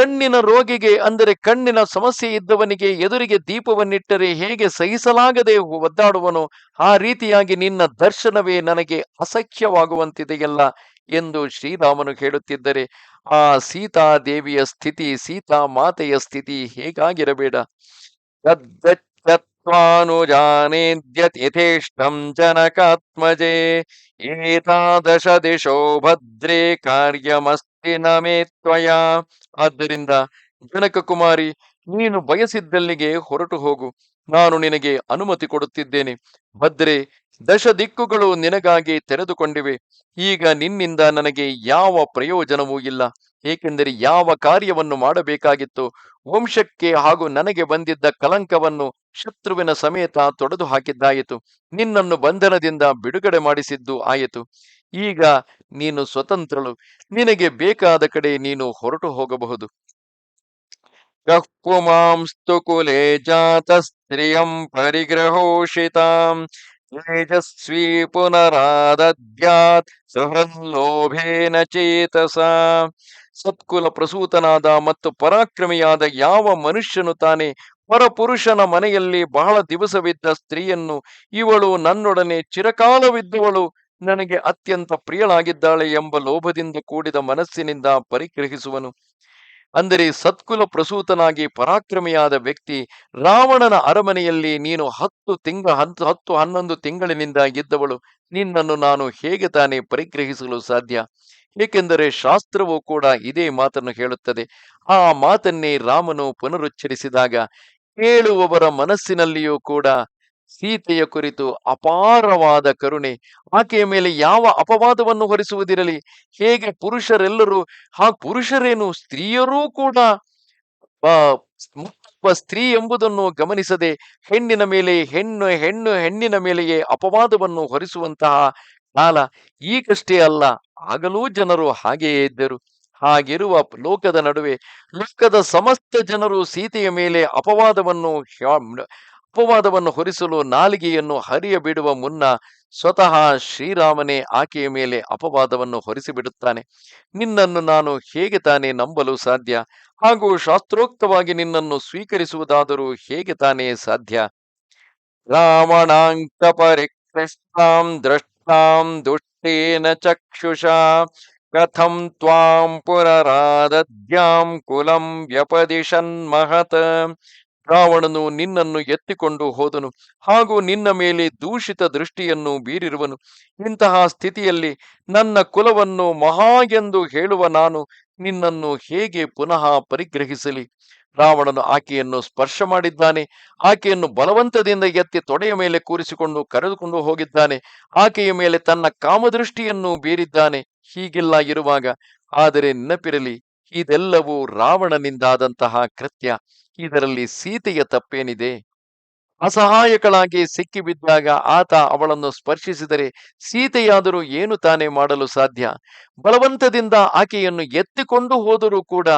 ಕಣ್ಣಿನ ರೋಗಿಗೆ, ಅಂದರೆ ಕಣ್ಣಿನ ಸಮಸ್ಯೆ ಇದ್ದವನಿಗೆ ಎದುರಿಗೆ ದೀಪವನ್ನಿಟ್ಟರೆ ಹೇಗೆ ಸಹಿಸಲಾಗದೆ ಒದ್ದಾಡುವನು? ಆ ರೀತಿಯಾಗಿ ನಿನ್ನ ದರ್ಶನವೇ ನನಗೆ ಅಸಖ್ಯವಾಗುವಂತಿದೆಯಲ್ಲ ಎಂದು ಶ್ರೀರಾಮನು ಹೇಳುತ್ತಿದ್ದರೆ, ಆ ಸೀತಾದೇವಿಯ ಸ್ಥಿತಿ, ಸೀತಾ ಮಾತೆಯ ಸ್ಥಿತಿ ಹೇಗಾಗಿರಬೇಡ? ಯಥೇಷ್ಟಂ ಜನಕಾತ್ಮಜೆ, ಏತಾದಶ ದಿಶೋ ಭದ್ರೇ ಕಾರ್ಯಮಸ್ತಿ ನಮೇ ತ್ವಯ? ಆದ್ದರಿಂದ ಜನಕ ಕುಮಾರಿ ನೀನು ಬಯಸಿದ್ದಲ್ಲಿಗೆ ಹೊರಟು ಹೋಗು. ನಾನು ನಿನಗೆ ಅನುಮತಿ ಕೊಡುತ್ತಿದ್ದೇನೆ. ಭದ್ರೆ ದಶ ದಿಕ್ಕುಗಳು ನಿನಗಾಗಿ ತೆರೆದುಕೊಂಡಿವೆ. ಈಗ ನಿನ್ನಿಂದ ನನಗೆ ಯಾವ ಪ್ರಯೋಜನವೂ ಇಲ್ಲ. ಏಕೆಂದರೆ ಯಾವ ಕಾರ್ಯವನ್ನು ಮಾಡಬೇಕಾಗಿತ್ತು? ವಂಶಕ್ಕೆ ಹಾಗೂ ನನಗೆ ಬಂದಿದ್ದ ಕಲಂಕವನ್ನು ಶತ್ರುವಿನ ಸಮೇತ ತೊಡೆದು ಹಾಕಿದ್ದಾಯಿತು ನಿನ್ನನ್ನು ಬಂಧನದಿಂದ ಬಿಡುಗಡೆ ಮಾಡಿಸಿದ್ದು ಆಯಿತು. ಈಗ ನೀನು ಸ್ವತಂತ್ರಳು. ನಿನಗೆ ಬೇಕಾದ ಕಡೆ ನೀನು ಹೊರಟು ಹೋಗಬಹುದು. ಕಃಪುಮಾಂಸ್ತು ಕುಲೆ ಜಾತ ಸ್ತ್ರಿಯಂ ಪರಿಗ್ರಹೋಷಿತಾಂ. ತೇಜಸ್ವಿ ಪುನರಾದ್ಯಾತ್ ಸಹಲ್ಲೋಭೇನ ಚೇತಸ. ಸತ್ಕುಲ ಪ್ರಸೂತನಾದ ಮತ್ತು ಪರಾಕ್ರಮಿಯಾದ ಯಾವ ಮನುಷ್ಯನು ತಾನೇ ಪರಪುರುಷನ ಮನೆಯಲ್ಲಿ ಬಹಳ ದಿವಸವಿದ್ದ ಸ್ತ್ರೀಯನ್ನು ಇವಳು ನನ್ನೊಡನೆ ಚಿರಕಾಲವಿದ್ದವಳು. ನನಗೆ ಅತ್ಯಂತ ಪ್ರಿಯಳಾಗಿದ್ದಾಳೆ ಎಂಬ ಲೋಭದಿಂದ ಕೂಡಿದ ಮನಸ್ಸಿನಿಂದ ಪರಿಗ್ರಹಿಸುವನು. ಅಂದರೆ ಸತ್ಕುಲ ಪ್ರಸೂತನಾಗಿ ಪರಾಕ್ರಮಿಯಾದ ವ್ಯಕ್ತಿ ರಾವಣನ ಅರಮನೆಯಲ್ಲಿ ನೀನು ಹತ್ತು ತಿಂಗಳ ಹತ್ತು ಹತ್ತು ಹನ್ನೊಂದು ತಿಂಗಳಿನಿಂದ ಇದ್ದವಳು. ನಿನ್ನನ್ನು ನಾನು ಹೇಗೆ ತಾನೇ ಪರಿಗ್ರಹಿಸಲು ಸಾಧ್ಯ? ಏಕೆಂದರೆ ಶಾಸ್ತ್ರವು ಕೂಡ ಇದೇ ಮಾತನ್ನು ಹೇಳುತ್ತದೆ. ಆ ಮಾತನ್ನೇ ರಾಮನು ಪುನರುಚ್ಚರಿಸಿದಾಗ ಕೇಳುವವರ ಮನಸ್ಸಿನಲ್ಲಿಯೂ ಕೂಡ ಸೀತೆಯ ಕುರಿತು ಅಪಾರವಾದ ಕರುಣೆ, ಆಕೆಯ ಮೇಲೆ ಯಾವ ಅಪವಾದವನ್ನು ಹೊರಿಸುವುದಿರಲಿ? ಹೇಗೆ ಪುರುಷರೆಲ್ಲರೂ ಹಾಗ ಪುರುಷರೇನು, ಸ್ತ್ರೀಯರೂ ಕೂಡ ಸ್ತ್ರೀ ಎಂಬುದನ್ನು ಗಮನಿಸದೆ ಹೆಣ್ಣಿನ ಮೇಲೆ, ಹೆಣ್ಣು ಹೆಣ್ಣು, ಹೆಣ್ಣಿನ ಮೇಲೆಯೇ ಅಪವಾದವನ್ನು ಹೊರಿಸುವಂತಹ ಕಾಲ ಈಗಷ್ಟೇ ಅಲ್ಲ. ಆಗಲೂ ಜನರು ಹಾಗೆಯೇ ಇದ್ದರು. ಹಾಗಿರುವ ಲೋಕದ ನಡುವೆ, ಲೋಕದ ಸಮಸ್ತ ಜನರು ಸೀತೆಯ ಮೇಲೆ ಅಪವಾದವನ್ನು ಅಪವಾದವನ್ನು ಹೊರಿಸಲು ನಾಲಿಗೆಯನ್ನು ಹರಿಯ ಬಿಡುವ ಮುನ್ನ ಸ್ವತಃ ಶ್ರೀರಾಮನೇ ಆಕೆಯ ಮೇಲೆ ಅಪವಾದವನ್ನು ಹೊರಿಸಿಬಿಡುತ್ತಾನೆ. ನಿನ್ನನ್ನು ನಾನು ಹೇಗೆ ತಾನೇ ನಂಬಲು ಸಾಧ್ಯ? ಹಾಗೂ ಶಾಸ್ತ್ರೋಕ್ತವಾಗಿ ನಿನ್ನನ್ನು ಸ್ವೀಕರಿಸುವುದಾದರೂ ಹೇಗೆ ತಾನೇ ಸಾಧ್ಯ? ರಾವಣಾಂಕ ಪರಿಕೃಷ್ಣಾಂ ದೃಷ್ಟಾಂ ದುಷ್ಟೇನ ಚಕ್ಷುಷ ಕಥಂ ತ್ವಾಂ ಪುರರಾದ್ಯಾಂ ಕುಲಂ ವ್ಯಪದಿಶನ್ ಮಹತ್ ರಾವಣನು ನಿನ್ನನ್ನು ಎತ್ತಿಕೊಂಡು ಹೋದನು. ಹಾಗೂ ನಿನ್ನ ಮೇಲೆ ದೂಷಿತ ದೃಷ್ಟಿಯನ್ನು ಬೀರಿರುವನು. ಇಂತಹ ಸ್ಥಿತಿಯಲ್ಲಿ ನನ್ನ ಕುಲವನ್ನು ಮಹಾ ಎಂದು ಹೇಳುವ ನಾನು ನಿನ್ನನ್ನು ಹೇಗೆ ಪುನಃ ಪರಿಗ್ರಹಿಸಲಿ? ರಾವಣನು ಆಕೆಯನ್ನು ಸ್ಪರ್ಶ ಮಾಡಿದ್ದಾನೆ. ಆಕೆಯನ್ನು ಬಲವಂತದಿಂದ ಎತ್ತಿ ತೊಡೆಯ ಮೇಲೆ ಕೂರಿಸಿಕೊಂಡು ಕರೆದುಕೊಂಡು ಹೋಗಿದ್ದಾನೆ. ಆಕೆಯ ಮೇಲೆ ತನ್ನ ಕಾಮದೃಷ್ಟಿಯನ್ನು ಬೀರಿದ್ದಾನೆ. ಹೀಗೆಲ್ಲ ಇರುವಾಗ, ಆದರೆ ನೆನಪಿರಲಿ, ಇದೆಲ್ಲವೂ ರಾವಣನಿಂದಾದಂತಹ ಕೃತ್ಯ. ಇದರಲ್ಲಿ ಸೀತೆಯ ತಪ್ಪೇನಿದೆ? ಅಸಹಾಯಕಳಾಗಿ ಸಿಕ್ಕಿಬಿದ್ದಾಗ ಆತ ಅವಳನ್ನು ಸ್ಪರ್ಶಿಸಿದರೆ ಸೀತೆಯಾದರೂ ಏನು ತಾನೇ ಮಾಡಲು ಸಾಧ್ಯ? ಬಲವಂತದಿಂದ ಆಕೆಯನ್ನು ಎತ್ತಿಕೊಂಡು ಹೋದರೂ ಕೂಡ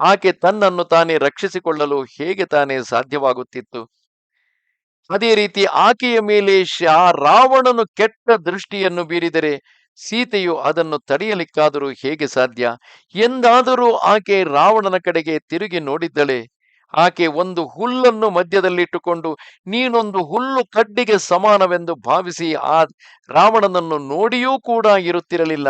ಆಕೆ ತನ್ನನ್ನು ತಾನೇ ರಕ್ಷಿಸಿಕೊಳ್ಳಲು ಹೇಗೆ ತಾನೇ ಸಾಧ್ಯವಾಗುತ್ತಿತ್ತು? ಅದೇ ರೀತಿ ಆಕೆಯ ಮೇಲೆ ಶಾ ರಾವಣನು ಕೆಟ್ಟ ದೃಷ್ಟಿಯನ್ನು ಬೀರಿದರೆ ಸೀತೆಯು ಅದನ್ನು ತಡೆಯಲಿಕ್ಕಾದರೂ ಹೇಗೆ ಸಾಧ್ಯ? ಎಂದಾದರೂ ಆಕೆ ರಾವಣನ ಕಡೆಗೆ ತಿರುಗಿ ನೋಡಿದ್ದಳೆ. ಆಕೆ ಒಂದು ಹುಲ್ಲನ್ನು ಮಧ್ಯದಲ್ಲಿಟ್ಟುಕೊಂಡು, ನೀನೊಂದು ಹುಲ್ಲು ಕಡ್ಡಿಗೆ ಸಮಾನವೆಂದು ಭಾವಿಸಿ ಆ ರಾವಣನನ್ನು ನೋಡಿಯೂ ಕೂಡ ಇರುತ್ತಿರಲಿಲ್ಲ.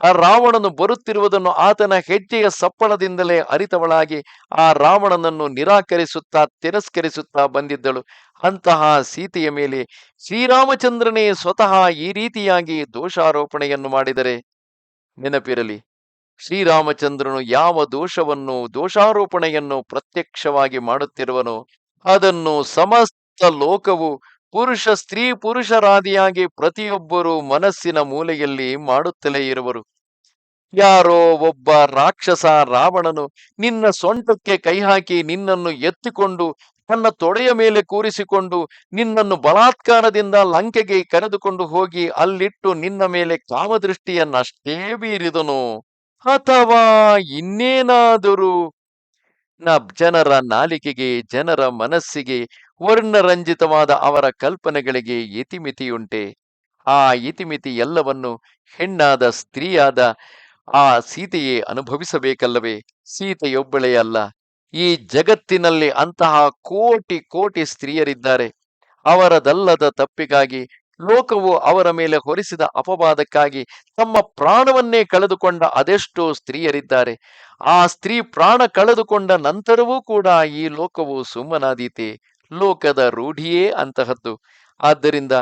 ಆ ರಾವಣನು ಬರುತ್ತಿರುವುದನ್ನು ಆತನ ಹೆಜ್ಜೆಯ ಸಪ್ಪಳದಿಂದಲೇ ಅರಿತವಳಾಗಿ ಆ ರಾವಣನನ್ನು ನಿರಾಕರಿಸುತ್ತಾ ತಿರಸ್ಕರಿಸುತ್ತಾ ಬಂದಿದ್ದಳು. ಅಂತಹ ಸೀತೆಯ ಮೇಲೆ ಶ್ರೀರಾಮಚಂದ್ರನೇ ಸ್ವತಃ ಈ ರೀತಿಯಾಗಿ ದೋಷಾರೋಪಣೆಯನ್ನು ಮಾಡಿದರೆ ನೆನಪಿರಲಿ. ಶ್ರೀರಾಮಚಂದ್ರನು ಯಾವ ದೋಷವನ್ನು, ದೋಷಾರೋಪಣೆಯನ್ನು ಪ್ರತ್ಯಕ್ಷವಾಗಿ ಮಾಡುತ್ತಿರುವನು ಅದನ್ನು ಸಮಸ್ತ ಲೋಕವು ಪುರುಷ ಸ್ತ್ರೀ ಪುರುಷರಾದಿಯಾಗಿ ಪ್ರತಿಯೊಬ್ಬರು ಮನಸ್ಸಿನ ಮೂಲೆಯಲ್ಲಿ ಮಾಡುತ್ತಲೇ ಇರುವರು. ಯಾರೋ ಒಬ್ಬ ರಾಕ್ಷಸ ರಾವಣನು ನಿನ್ನ ಸೊಂಟಕ್ಕೆ ಕೈ ಹಾಕಿ ನಿನ್ನನ್ನು ಎತ್ತಿಕೊಂಡು ತನ್ನ ತೊಡೆಯ ಮೇಲೆ ಕೂರಿಸಿಕೊಂಡು ನಿನ್ನನ್ನು ಬಲಾತ್ಕಾರದಿಂದ ಲಂಕೆಗೆ ಕರೆದುಕೊಂಡು ಹೋಗಿ ಅಲ್ಲಿಟ್ಟು ನಿನ್ನ ಮೇಲೆ ಕಾಮದೃಷ್ಟಿಯನ್ನಷ್ಟೇ ಬೀರಿದನು. ಅಥವಾ ಇನ್ನೇನಾದರೂ? ನ ಜನರ ನಾಲಿಕೆಗೆ ಜನರ ಮನಸ್ಸಿಗೆ ವರ್ಣರಂಜಿತವಾದ ಅವರ ಕಲ್ಪನೆಗಳಿಗೆ ಇತಿಮಿತಿಯುಂಟೆ. ಆ ಇತಿಮಿತಿ ಎಲ್ಲವನ್ನು ಹೆಣ್ಣಾದ ಸ್ತ್ರೀಯಾದ ಆ ಸೀತೆಯೇ ಅನುಭವಿಸಬೇಕಲ್ಲವೇ? ಸೀತೆಯೊಬ್ಬಳೇ ಅಲ್ಲ. ಈ ಜಗತ್ತಿನಲ್ಲಿ ಅಂತಹ ಕೋಟಿ ಕೋಟಿ ಸ್ತ್ರೀಯರಿದ್ದಾರೆ. ಅವರದಲ್ಲದ ತಪ್ಪಿಗಾಗಿ ಲೋಕವು ಅವರ ಮೇಲೆ ಹೊರಿಸಿದ ಅಪವಾದಕ್ಕಾಗಿ ತಮ್ಮ ಪ್ರಾಣವನ್ನೇ ಕಳೆದುಕೊಂಡ ಅದೆಷ್ಟೋ ಸ್ತ್ರೀಯರಿದ್ದಾರೆ. ಆ ಸ್ತ್ರೀ ಪ್ರಾಣ ಕಳೆದುಕೊಂಡ ನಂತರವೂ ಕೂಡ ಈ ಲೋಕವು ಸುಮ್ಮನಾದೀತೆ. ಲೋಕದ ರೂಢಿಯೇ ಅಂತಹದ್ದು. ಆದ್ದರಿಂದ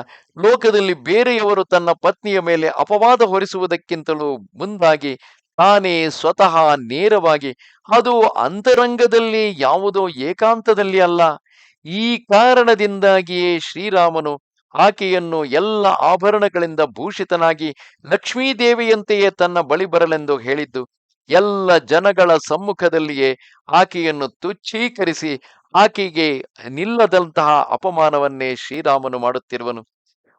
ಲೋಕದಲ್ಲಿ ಬೇರೆಯವರು ತನ್ನ ಪತ್ನಿಯ ಮೇಲೆ ಅಪವಾದ ಹೊರಿಸುವುದಕ್ಕಿಂತಲೂ ಮುಂದಾಗಿ ತಾನೇ ಸ್ವತಃ ನೇರವಾಗಿ ಅದು ಅಂತರಂಗದಲ್ಲಿ ಯಾವುದೋ ಏಕಾಂತದಲ್ಲಿ ಅಲ್ಲ. ಈ ಕಾರಣದಿಂದಾಗಿಯೇ ಶ್ರೀರಾಮನು ಆಕೆಯನ್ನು ಎಲ್ಲ ಆಭರಣಗಳಿಂದ ಭೂಷಿತನಾಗಿ ಲಕ್ಷ್ಮೀದೇವಿಯಂತೆಯೇ ತನ್ನ ಬಳಿ ಬರಲೆಂದು ಹೇಳಿದ್ದು, ಎಲ್ಲ ಜನಗಳ ಸಮ್ಮುಖದಲ್ಲಿಯೇ ಆಕೆಯನ್ನು ತುಚ್ಛೀಕರಿಸಿ ಆಕೆಗೆ ನಿಲ್ಲದಂತಹ ಅಪಮಾನವನ್ನೇ ಶ್ರೀರಾಮನು ಮಾಡುತ್ತಿರುವನು.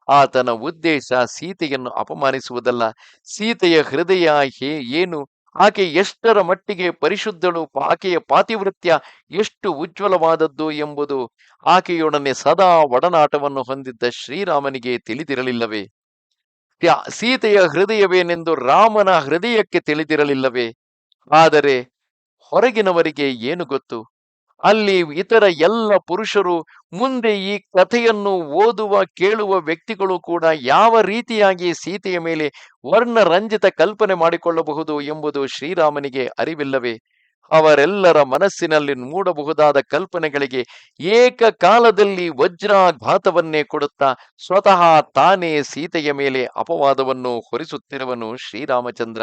ಆತನ ಉದ್ದೇಶ ಸೀತೆಯನ್ನು ಅಪಮಾನಿಸುವುದಲ್ಲ, ಸೀತೆಯ ಹೃದಯ ಏನು? ಆಕೆ ಎಷ್ಟರ ಮಟ್ಟಿಗೆ ಪರಿಶುದ್ಧಳು, ಆಕೆಯ ಪಾತಿವೃತ್ಯ ಎಷ್ಟು ಉಜ್ವಲವಾದದ್ದು ಎಂಬುದು ಆಕೆಯೊಡನೆ ಸದಾ ಒಡನಾಟವನ್ನು ಹೊಂದಿದ್ದ ಶ್ರೀರಾಮನಿಗೆ ತಿಳಿದಿರಲಿಲ್ಲವೇ? ತ್ಯ- ಸೀತೆಯ ಹೃದಯವೇನೆಂದು ರಾಮನ ಹೃದಯಕ್ಕೆ ತಿಳಿದಿರಲಿಲ್ಲವೇ? ಆದರೆ ಹೊರಗಿನವರಿಗೆ ಏನು ಗೊತ್ತು? ಅಲ್ಲಿ ಇತರ ಎಲ್ಲ ಪುರುಷರು ಮುಂದೆ ಈ ಕಥೆಯನ್ನು ಓದುವ, ಕೇಳುವ ವ್ಯಕ್ತಿಗಳು ಕೂಡ ಯಾವ ರೀತಿಯಾಗಿ ಸೀತೆಯ ಮೇಲೆ ವರ್ಣರಂಜಿತ ಕಲ್ಪನೆ ಮಾಡಿಕೊಳ್ಳಬಹುದು ಎಂಬುದು ಶ್ರೀರಾಮನಿಗೆ ಅರಿವಿಲ್ಲವೇ? ಅವರೆಲ್ಲರ ಮನಸ್ಸಿನಲ್ಲಿ ಮೂಡಬಹುದಾದ ಕಲ್ಪನೆಗಳಿಗೆ ಏಕಕಾಲದಲ್ಲಿ ವಜ್ರಾಘಾತವನ್ನೇ ಕೊಡುತ್ತಾ ಸ್ವತಃ ತಾನೇ ಸೀತೆಯ ಮೇಲೆ ಅಪವಾದವನ್ನು ಹೊರಿಸುತ್ತಿರುವನು ಶ್ರೀರಾಮಚಂದ್ರ.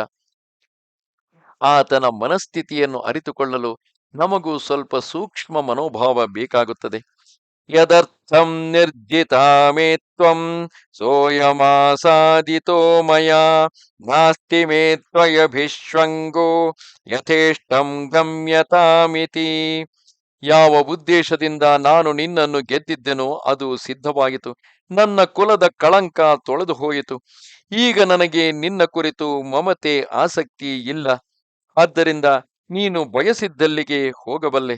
ಆತನ ಮನಸ್ಥಿತಿಯನ್ನು ಅರಿತುಕೊಳ್ಳಲು ನಮಗೂ ಸ್ವಲ್ಪ ಸೂಕ್ಷ್ಮ ಮನೋಭಾವ ಬೇಕಾಗುತ್ತದೆ. ಯದರ್ಥಂ ನಿರ್ಜಿತಾಮೇತ್ವಂ ಸೋಯಮಾಸಾದಿತೋ ಮಯ ನಾಸ್ತಿ ಮೇ ತ್ವಯಭಿಶ್ವಂಗೋ ಯಥೇಷ್ಟಂ ಗಮ್ಯತಾಮಿತಿ. ಯಾವ ಉದ್ದೇಶದಿಂದ ನಾನು ನಿನ್ನನ್ನು ಗೆದ್ದಿದ್ದೆನೋ ಅದು ಸಿದ್ಧವಾಯಿತು. ನನ್ನ ಕುಲದ ಕಳಂಕ ತೊಳೆದು ಹೋಯಿತು ಈಗ ನನಗೆ ನಿನ್ನ ಕುರಿತು ಮಮತೆ ಆಸಕ್ತಿ ಇಲ್ಲ. ಆದ್ದರಿಂದ ನೀನು ಬಯಸಿದ್ದಲ್ಲಿಗೆ ಹೋಗಬಲ್ಲೆ.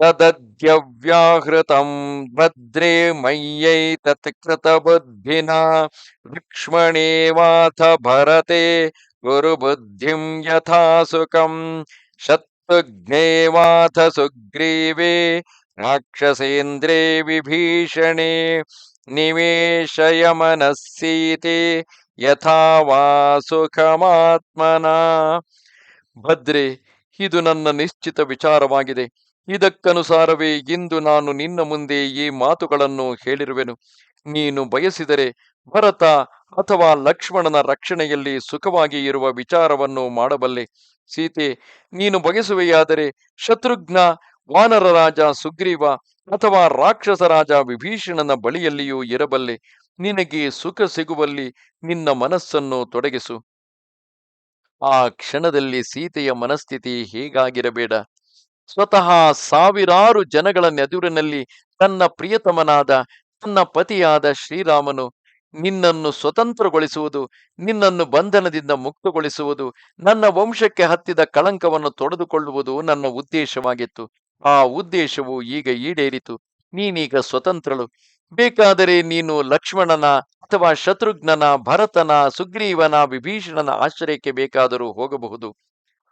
ತದದ್ಯವ್ಯಾಹೃತಂ ಭದ್ರೇ ಮಯ್ಯೈ ತತ್ಕೃತ ಬುದ್ಧಿನ ಲಕ್ಷ್ಮಣೇವಾಥ ಭರತೆ ಗುರು ಯಥಾ ಸುಖಂ ಶತ್ರುಘ್ನೇವಾಥ ಸುಗ್ರೀವೇ ರಾಕ್ಷಸೇಂದ್ರೇ ವಿಭೀಷಣೆ ನಿವೇಶಯ ಮನಸ್ಸೀತೆ ಯಥಾ ವಾ ಸುಖಮಾತ್ಮನ. ಭದ್ರೆ ಇದು ನನ್ನ ನಿಶ್ಚಿತ ವಿಚಾರವಾಗಿದೆ. ಇದಕ್ಕನುಸಾರವೇ ಇಂದು ನಾನು ನಿನ್ನ ಮುಂದೆ ಈ ಮಾತುಗಳನ್ನು ಹೇಳಿರುವೆನು. ನೀನು ಬಯಸಿದರೆ ಭರತ ಅಥವಾ ಲಕ್ಷ್ಮಣನ ರಕ್ಷಣೆಯಲ್ಲಿ ಸುಖವಾಗಿ ಇರುವ ವಿಚಾರವನ್ನು ಮಾಡಬಲ್ಲೆ. ಸೀತೆ, ನೀನು ಬಯಸುವೆಯಾದರೆ ಶತ್ರುಘ್ನ, ವಾನರ ರಾಜ ಸುಗ್ರೀವ ಅಥವಾ ರಾಕ್ಷಸ ರಾಜ ವಿಭೀಷಣನ ಬಳಿಯಲ್ಲಿಯೂ ಇರಬಲ್ಲೆ. ನಿನಗೆ ಸುಖ ಸಿಗುವಲ್ಲಿ ನಿನ್ನ ಮನಸ್ಸನ್ನು ತೊಡಗಿಸು. ಆ ಕ್ಷಣದಲ್ಲಿ ಸೀತೆಯ ಮನಸ್ಥಿತಿ ಹೇಗಾಗಿರಬೇಡ. ಸ್ವತಃ ಸಾವಿರಾರು ಜನಗಳ ನೆದುರಿನಲ್ಲಿ ತನ್ನ ಪ್ರಿಯತಮನಾದ, ತನ್ನ ಪತಿಯಾದ ಶ್ರೀರಾಮನು ನಿನ್ನನ್ನು ಸ್ವತಂತ್ರಗೊಳಿಸುವುದು, ನಿನ್ನನ್ನು ಬಂಧನದಿಂದ ಮುಕ್ತಗೊಳಿಸುವುದು, ನನ್ನ ವಂಶಕ್ಕೆ ಹತ್ತಿದ ಕಳಂಕವನ್ನು ತೊಡೆದುಕೊಳ್ಳುವುದು ನನ್ನ ಉದ್ದೇಶವಾಗಿತ್ತು. ಆ ಉದ್ದೇಶವು ಈಗ ಈಡೇರಿತು. ನೀನೀಗ ಸ್ವತಂತ್ರಳು. ಬೇಕಾದರೆ ನೀನು ಲಕ್ಷ್ಮಣನ ಅಥವಾ ಶತ್ರುಘ್ನನ, ಭರತನ, ಸುಗ್ರೀವನ, ವಿಭೀಷಣನ ಆಶ್ರಯಕ್ಕೆ ಬೇಕಾದರೂ ಹೋಗಬಹುದು.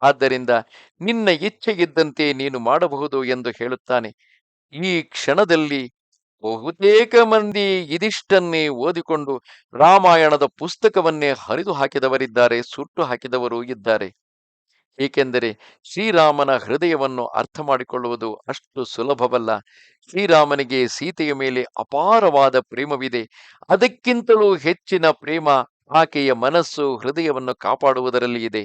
ಆದ್ದರಿಂದ ನಿನ್ನ ಇಚ್ಛೆಗಿದ್ದಂತೆ ನೀನು ಮಾಡಬಹುದು ಎಂದು ಹೇಳುತ್ತಾನೆ. ಈ ಕ್ಷಣದಲ್ಲಿ ಬಹುತೇಕ ಮಂದಿ ಇದಿಷ್ಟನ್ನೇ ಓದಿಕೊಂಡು ರಾಮಾಯಣದ ಪುಸ್ತಕವನ್ನೇ ಹರಿದು ಹಾಕಿದವರಿದ್ದಾರೆ ಸುಟ್ಟು ಹಾಕಿದವರು ಇದ್ದಾರೆ. ಏಕೆಂದರೆ ಶ್ರೀರಾಮನ ಹೃದಯವನ್ನು ಅರ್ಥ ಮಾಡಿಕೊಳ್ಳುವುದು ಅಷ್ಟು ಸುಲಭವಲ್ಲ. ಶ್ರೀರಾಮನಿಗೆ ಸೀತೆಯ ಮೇಲೆ ಅಪಾರವಾದ ಪ್ರೇಮವಿದೆ. ಅದಕ್ಕಿಂತಲೂ ಹೆಚ್ಚಿನ ಪ್ರೇಮ ಆಕೆಯ ಮನಸ್ಸು ಹೃದಯವನ್ನು ಕಾಪಾಡುವುದರಲ್ಲಿ ಇದೆ.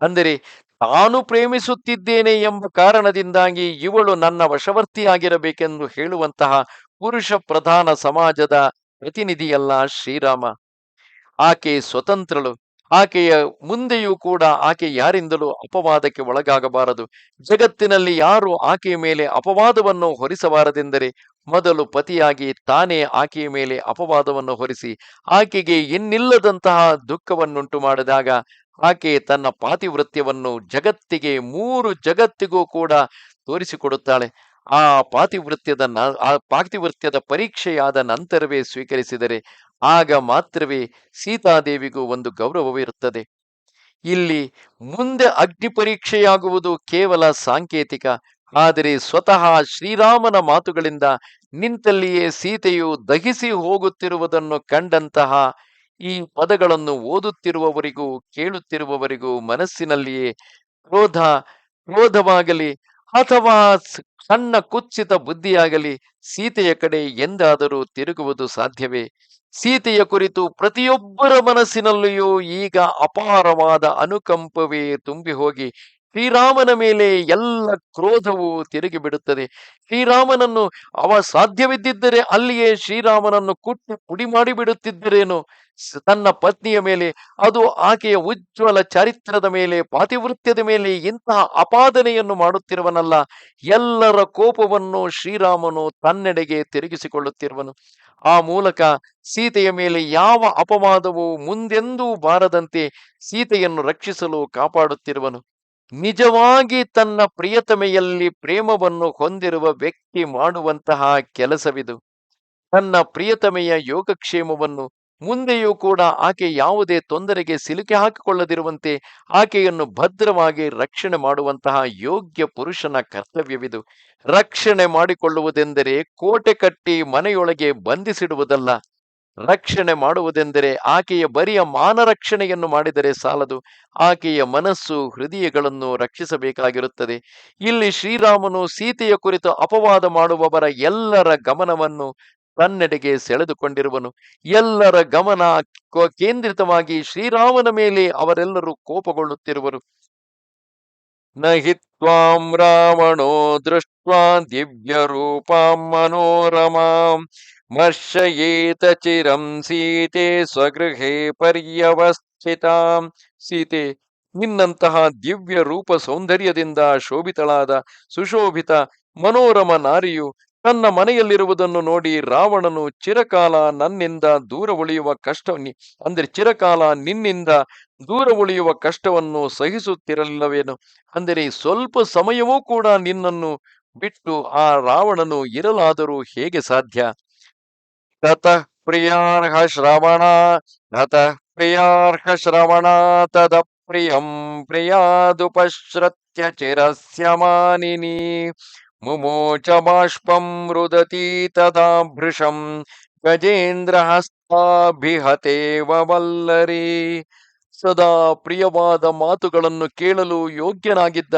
ಅಂದರೆ ತಾನು ಪ್ರೇಮಿಸುತ್ತಿದ್ದೇನೆ ಎಂಬ ಕಾರಣದಿಂದಾಗಿ ಇವಳು ನನ್ನ ವಶವರ್ತಿಯಾಗಿರಬೇಕೆಂದು ಹೇಳುವಂತಹ ಪುರುಷ ಪ್ರಧಾನ ಸಮಾಜದ ಪ್ರತಿನಿಧಿಯಲ್ಲ ಶ್ರೀರಾಮ. ಆಕೆ ಸ್ವತಂತ್ರಳು. ಆಕೆಯ ಮುಂದೆಯೂ ಕೂಡ ಆಕೆ ಯಾರಿಂದಲೂ ಅಪವಾದಕ್ಕೆ ಒಳಗಾಗಬಾರದು. ಜಗತ್ತಿನಲ್ಲಿ ಯಾರು ಆಕೆಯ ಮೇಲೆ ಅಪವಾದವನ್ನು ಹೊರಿಸಬಾರದೆಂದರೆ ಮೊದಲು ಪತಿಯಾಗಿ ತಾನೇ ಆಕೆಯ ಮೇಲೆ ಅಪವಾದವನ್ನು ಹೊರಿಸಿ ಆಕೆಗೆ ಇನ್ನಿಲ್ಲದಂತಹ ದುಃಖವನ್ನುಂಟು ಮಾಡಿದಾಗ ಆಕೆ ತನ್ನ ಪಾತಿವೃತ್ಯವನ್ನು ಜಗತ್ತಿಗೆ ಮೂರು ಜಗತ್ತಿಗೂ ಕೂಡ ತೋರಿಸಿಕೊಡುತ್ತಾಳೆ. ಆ ಪಾತಿವೃತ್ಯದ ಆ ಪಾತಿವೃತ್ಯದ ಪರೀಕ್ಷೆಯಾದ ನಂತರವೇ ಸ್ವೀಕರಿಸಿದರೆ ಆಗ ಮಾತ್ರವೇ ಸೀತಾದೇವಿಗೂ ಒಂದು ಗೌರವವಿರುತ್ತದೆ ಇಲ್ಲಿ ಮುಂದೆ ಅಗ್ನಿ ಪರೀಕ್ಷೆಯಾಗುವುದು ಕೇವಲ ಸಾಂಕೇತಿಕ, ಆದರೆ ಸ್ವತಃ ಶ್ರೀರಾಮನ ಮಾತುಗಳಿಂದ ನಿಂತಲ್ಲಿಯೇ ಸೀತೆಯು ದಹಿಸಿ ಹೋಗುತ್ತಿರುವುದನ್ನು ಕಂಡಂತಹ ಈ ಪದಗಳನ್ನು ಓದುತ್ತಿರುವವರಿಗೂ ಕೇಳುತ್ತಿರುವವರಿಗೂ ಮನಸ್ಸಿನಲ್ಲಿಯೇ ಕ್ರೋಧ, ಕ್ರೋಧವಾಗಲಿ ಅಥವಾ ಸಣ್ಣ ಕುಚ್ಚಿತ ಬುದ್ಧಿಯಾಗಲಿ ಸೀತೆಯ ಕಡೆ ಎಂದಾದರೂ ತಿರುಗುವುದು ಸಾಧ್ಯವೇ? ಸೀತೆಯ ಕುರಿತು ಪ್ರತಿಯೊಬ್ಬರ ಮನಸ್ಸಿನಲ್ಲಿಯೂ ಈಗ ಅಪಾರವಾದ ಅನುಕಂಪವೇ ತುಂಬಿ ಹೋಗಿ ಶ್ರೀರಾಮನ ಮೇಲೆ ಎಲ್ಲ ಕ್ರೋಧವು ತಿರುಗಿ ಬಿಡುತ್ತದೆ. ಶ್ರೀರಾಮನನ್ನು ಅವ ಸಾಧ್ಯವಿದ್ದಿದ್ದರೆ ಅಲ್ಲಿಯೇ ಶ್ರೀರಾಮನನ್ನು ಕುಟ್ಟು ಪುಡಿ ಮಾಡಿ ಬಿಡುತ್ತಿದ್ದರೇನು? ತನ್ನ ಪತ್ನಿಯ ಮೇಲೆ, ಅದು ಆಕೆಯ ಉಜ್ವಲ ಚರಿತ್ರದ ಮೇಲೆ, ಪಾತಿವೃತ್ಯದ ಮೇಲೆ ಇಂತಹ ಅಪಾದನೆಯನ್ನು ಮಾಡುತ್ತಿರುವನಲ್ಲ, ಎಲ್ಲರ ಕೋಪವನ್ನು ಶ್ರೀರಾಮನು ತನ್ನೆಡೆಗೆ ತಿರುಗಿಸಿಕೊಳ್ಳುತ್ತಿರುವನು. ಆ ಮೂಲಕ ಸೀತೆಯ ಮೇಲೆ ಯಾವ ಅಪವಾದವೂ ಮುಂದೆಂದೂ ಬಾರದಂತೆ ಸೀತೆಯನ್ನು ರಕ್ಷಿಸಲು ಕಾಪಾಡುತ್ತಿರುವನು. ನಿಜವಾಗಿ ತನ್ನ ಪ್ರಿಯತಮೆಯಲ್ಲಿ ಪ್ರೇಮವನ್ನು ಹೊಂದಿರುವ ವ್ಯಕ್ತಿ ಮಾಡುವಂತಹ ಕೆಲಸವಿದು. ತನ್ನ ಪ್ರಿಯತಮೆಯ ಯೋಗಕ್ಷೇಮವನ್ನು ಮುಂದೆಯೂ ಕೂಡ ಆಕೆ ಯಾವುದೇ ತೊಂದರೆಗೆ ಸಿಲುಕಿ ಹಾಕಿಕೊಳ್ಳದಿರುವಂತೆ ಆಕೆಯನ್ನು ಭದ್ರವಾಗಿ ರಕ್ಷಣೆ ಮಾಡುವಂತಹ ಯೋಗ್ಯ ಪುರುಷನ ಕರ್ತವ್ಯವಿದು. ರಕ್ಷಣೆ ಮಾಡಿಕೊಳ್ಳುವುದೆಂದರೆ ಕೋಟೆ ಕಟ್ಟಿ ಮನೆಯೊಳಗೆ ಬಂಧಿಸಿಡುವುದಲ್ಲ. ರಕ್ಷಣೆ ಮಾಡುವುದೆಂದರೆ ಆಕೆಯ ಬರಿಯ ಮಾನರಕ್ಷಣೆಯನ್ನು ಮಾಡಿದರೆ ಸಾಲದು. ಆಕೆಯ ಮನಸ್ಸು ಹೃದಯಗಳನ್ನು ರಕ್ಷಿಸಬೇಕಾಗಿರುತ್ತದೆ. ಇಲ್ಲಿ ಶ್ರೀರಾಮನು ಸೀತೆಯ ಕುರಿತು ಅಪವಾದ ಮಾಡುವವರ ಎಲ್ಲರ ಗಮನವನ್ನು ತನ್ನೆಡೆಗೆ ಸೆಳೆದುಕೊಂಡಿರುವನು. ಎಲ್ಲರ ಗಮನ ಕೇಂದ್ರಿತವಾಗಿ ಶ್ರೀರಾಮನ ಮೇಲೆ ಅವರೆಲ್ಲರೂ ಕೋಪಗೊಳ್ಳುತ್ತಿರುವರು. ನಹಿತ್ವಾಂ ರಾವಣೋ ದೃಷ್ಟ್ವಾ ದಿವ್ಯ ರೂಪಾಂ ಮನೋರಮಾಂ. ಮರ್ಷಯೇತ ಚಿರಂ ಸೀತೆ ಸ್ವಗೃಹೇ ಪರ್ಯವಸ್ಥಿತಾಂ. ಸೀತೆ, ನಿನ್ನಂತಹ ದಿವ್ಯ ರೂಪ ಸೌಂದರ್ಯದಿಂದ ಶೋಭಿತಳಾದ ಸುಶೋಭಿತ ಮನೋರಮ ನಾರಿಯು ತನ್ನ ಮನೆಯಲ್ಲಿರುವುದನ್ನು ನೋಡಿ ರಾವಣನು, ಚಿರಕಾಲ ನನ್ನಿಂದ ದೂರ ಉಳಿಯುವ ಕಷ್ಟ ಅಂದ್ರೆ ಚಿರಕಾಲ ನಿನ್ನಿಂದ ದೂರ ಉಳಿಯುವ ಕಷ್ಟವನ್ನು ಸಹಿಸುತ್ತಿರಲಿಲ್ಲವೇನು? ಅಂದರೆ ಸ್ವಲ್ಪ ಸಮಯವೂ ಕೂಡ ನಿನ್ನನ್ನು ಬಿಟ್ಟು ಆ ರಾವಣನು ಇರಲಾದರೂ ಹೇಗೆ ಸಾಧ್ಯ? ತತಃ ಪ್ರಿಯಾರ್ಹ ಶ್ರವಣ ತತಃ ಪ್ರಿಯಾರ್ಹ ಶ್ರವಣ, ತದ ಪ್ರಿಯಂ ಪ್ರಿಯಾದುಪಶ್ರತ್ಯ ಚಿರಸ್ಯ ಮಾನಿನಿ ಬಾಷ್ಪಂ ರುದತಿ ತದಾ ಭೃಶಂ ಗಜೇಂದ್ರ ಹಸ್ತಾಭಿಹತೇವಲ್ಲರಿ ಸದಾ ಪ್ರಿಯವಾದ ಮಾತುಗಳನ್ನು ಕೇಳಲು ಯೋಗ್ಯನಾಗಿದ್ದ,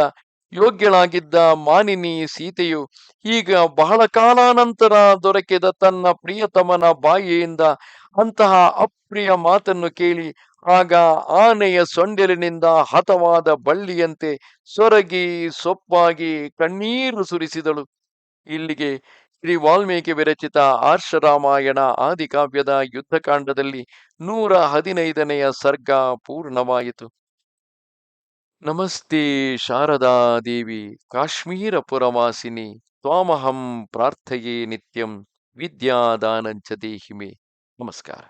ಯೋಗ್ಯಳಾಗಿದ್ದ ಮಾನಿನಿ ಸೀತೆಯು ಈಗ ಬಹಳ ಕಾಲಾನಂತರ ದೊರಕಿದ ತನ್ನ ಪ್ರಿಯತಮನ ಬಾಯಿಯಿಂದ ಅಂತಹ ಅಪ್ರಿಯ ಮಾತನ್ನು ಕೇಳಿ ಆಗ ಆನೆಯ ಸೊಂಡಿಲಿನಿಂದ ಹತವಾದ ಬಳ್ಳಿಯಂತೆ ಸೊರಗಿ ಸೊಪ್ಪಾಗಿ ಕಣ್ಣೀರು ಸುರಿಸಿದಳು. ಇಲ್ಲಿಗೆ ಶ್ರೀ ವಾಲ್ಮೀಕಿ ವಿರಚಿತ ಆರ್ಷರಾಮಾಯಣ ಆದಿಕಾವ್ಯದ ಯುದ್ಧಕಾಂಡದಲ್ಲಿ ನೂರ ಹದಿನೈದನೆಯ ಸರ್ಗ ಪೂರ್ಣವಾಯಿತು. ನಮಸ್ತೆ ಶಾರದಾ ದೇವಿ ಕಾಶ್ಮೀರ ಪುರವಾಸಿನಿ ತ್ವಾಮಹಂ ಪ್ರಾರ್ಥೆಯೇ ನಿತ್ಯಂ ವಿದ್ಯಾದಾನಂಚ ದೇಹಿಮೆ. ನಮಸ್ಕಾರ.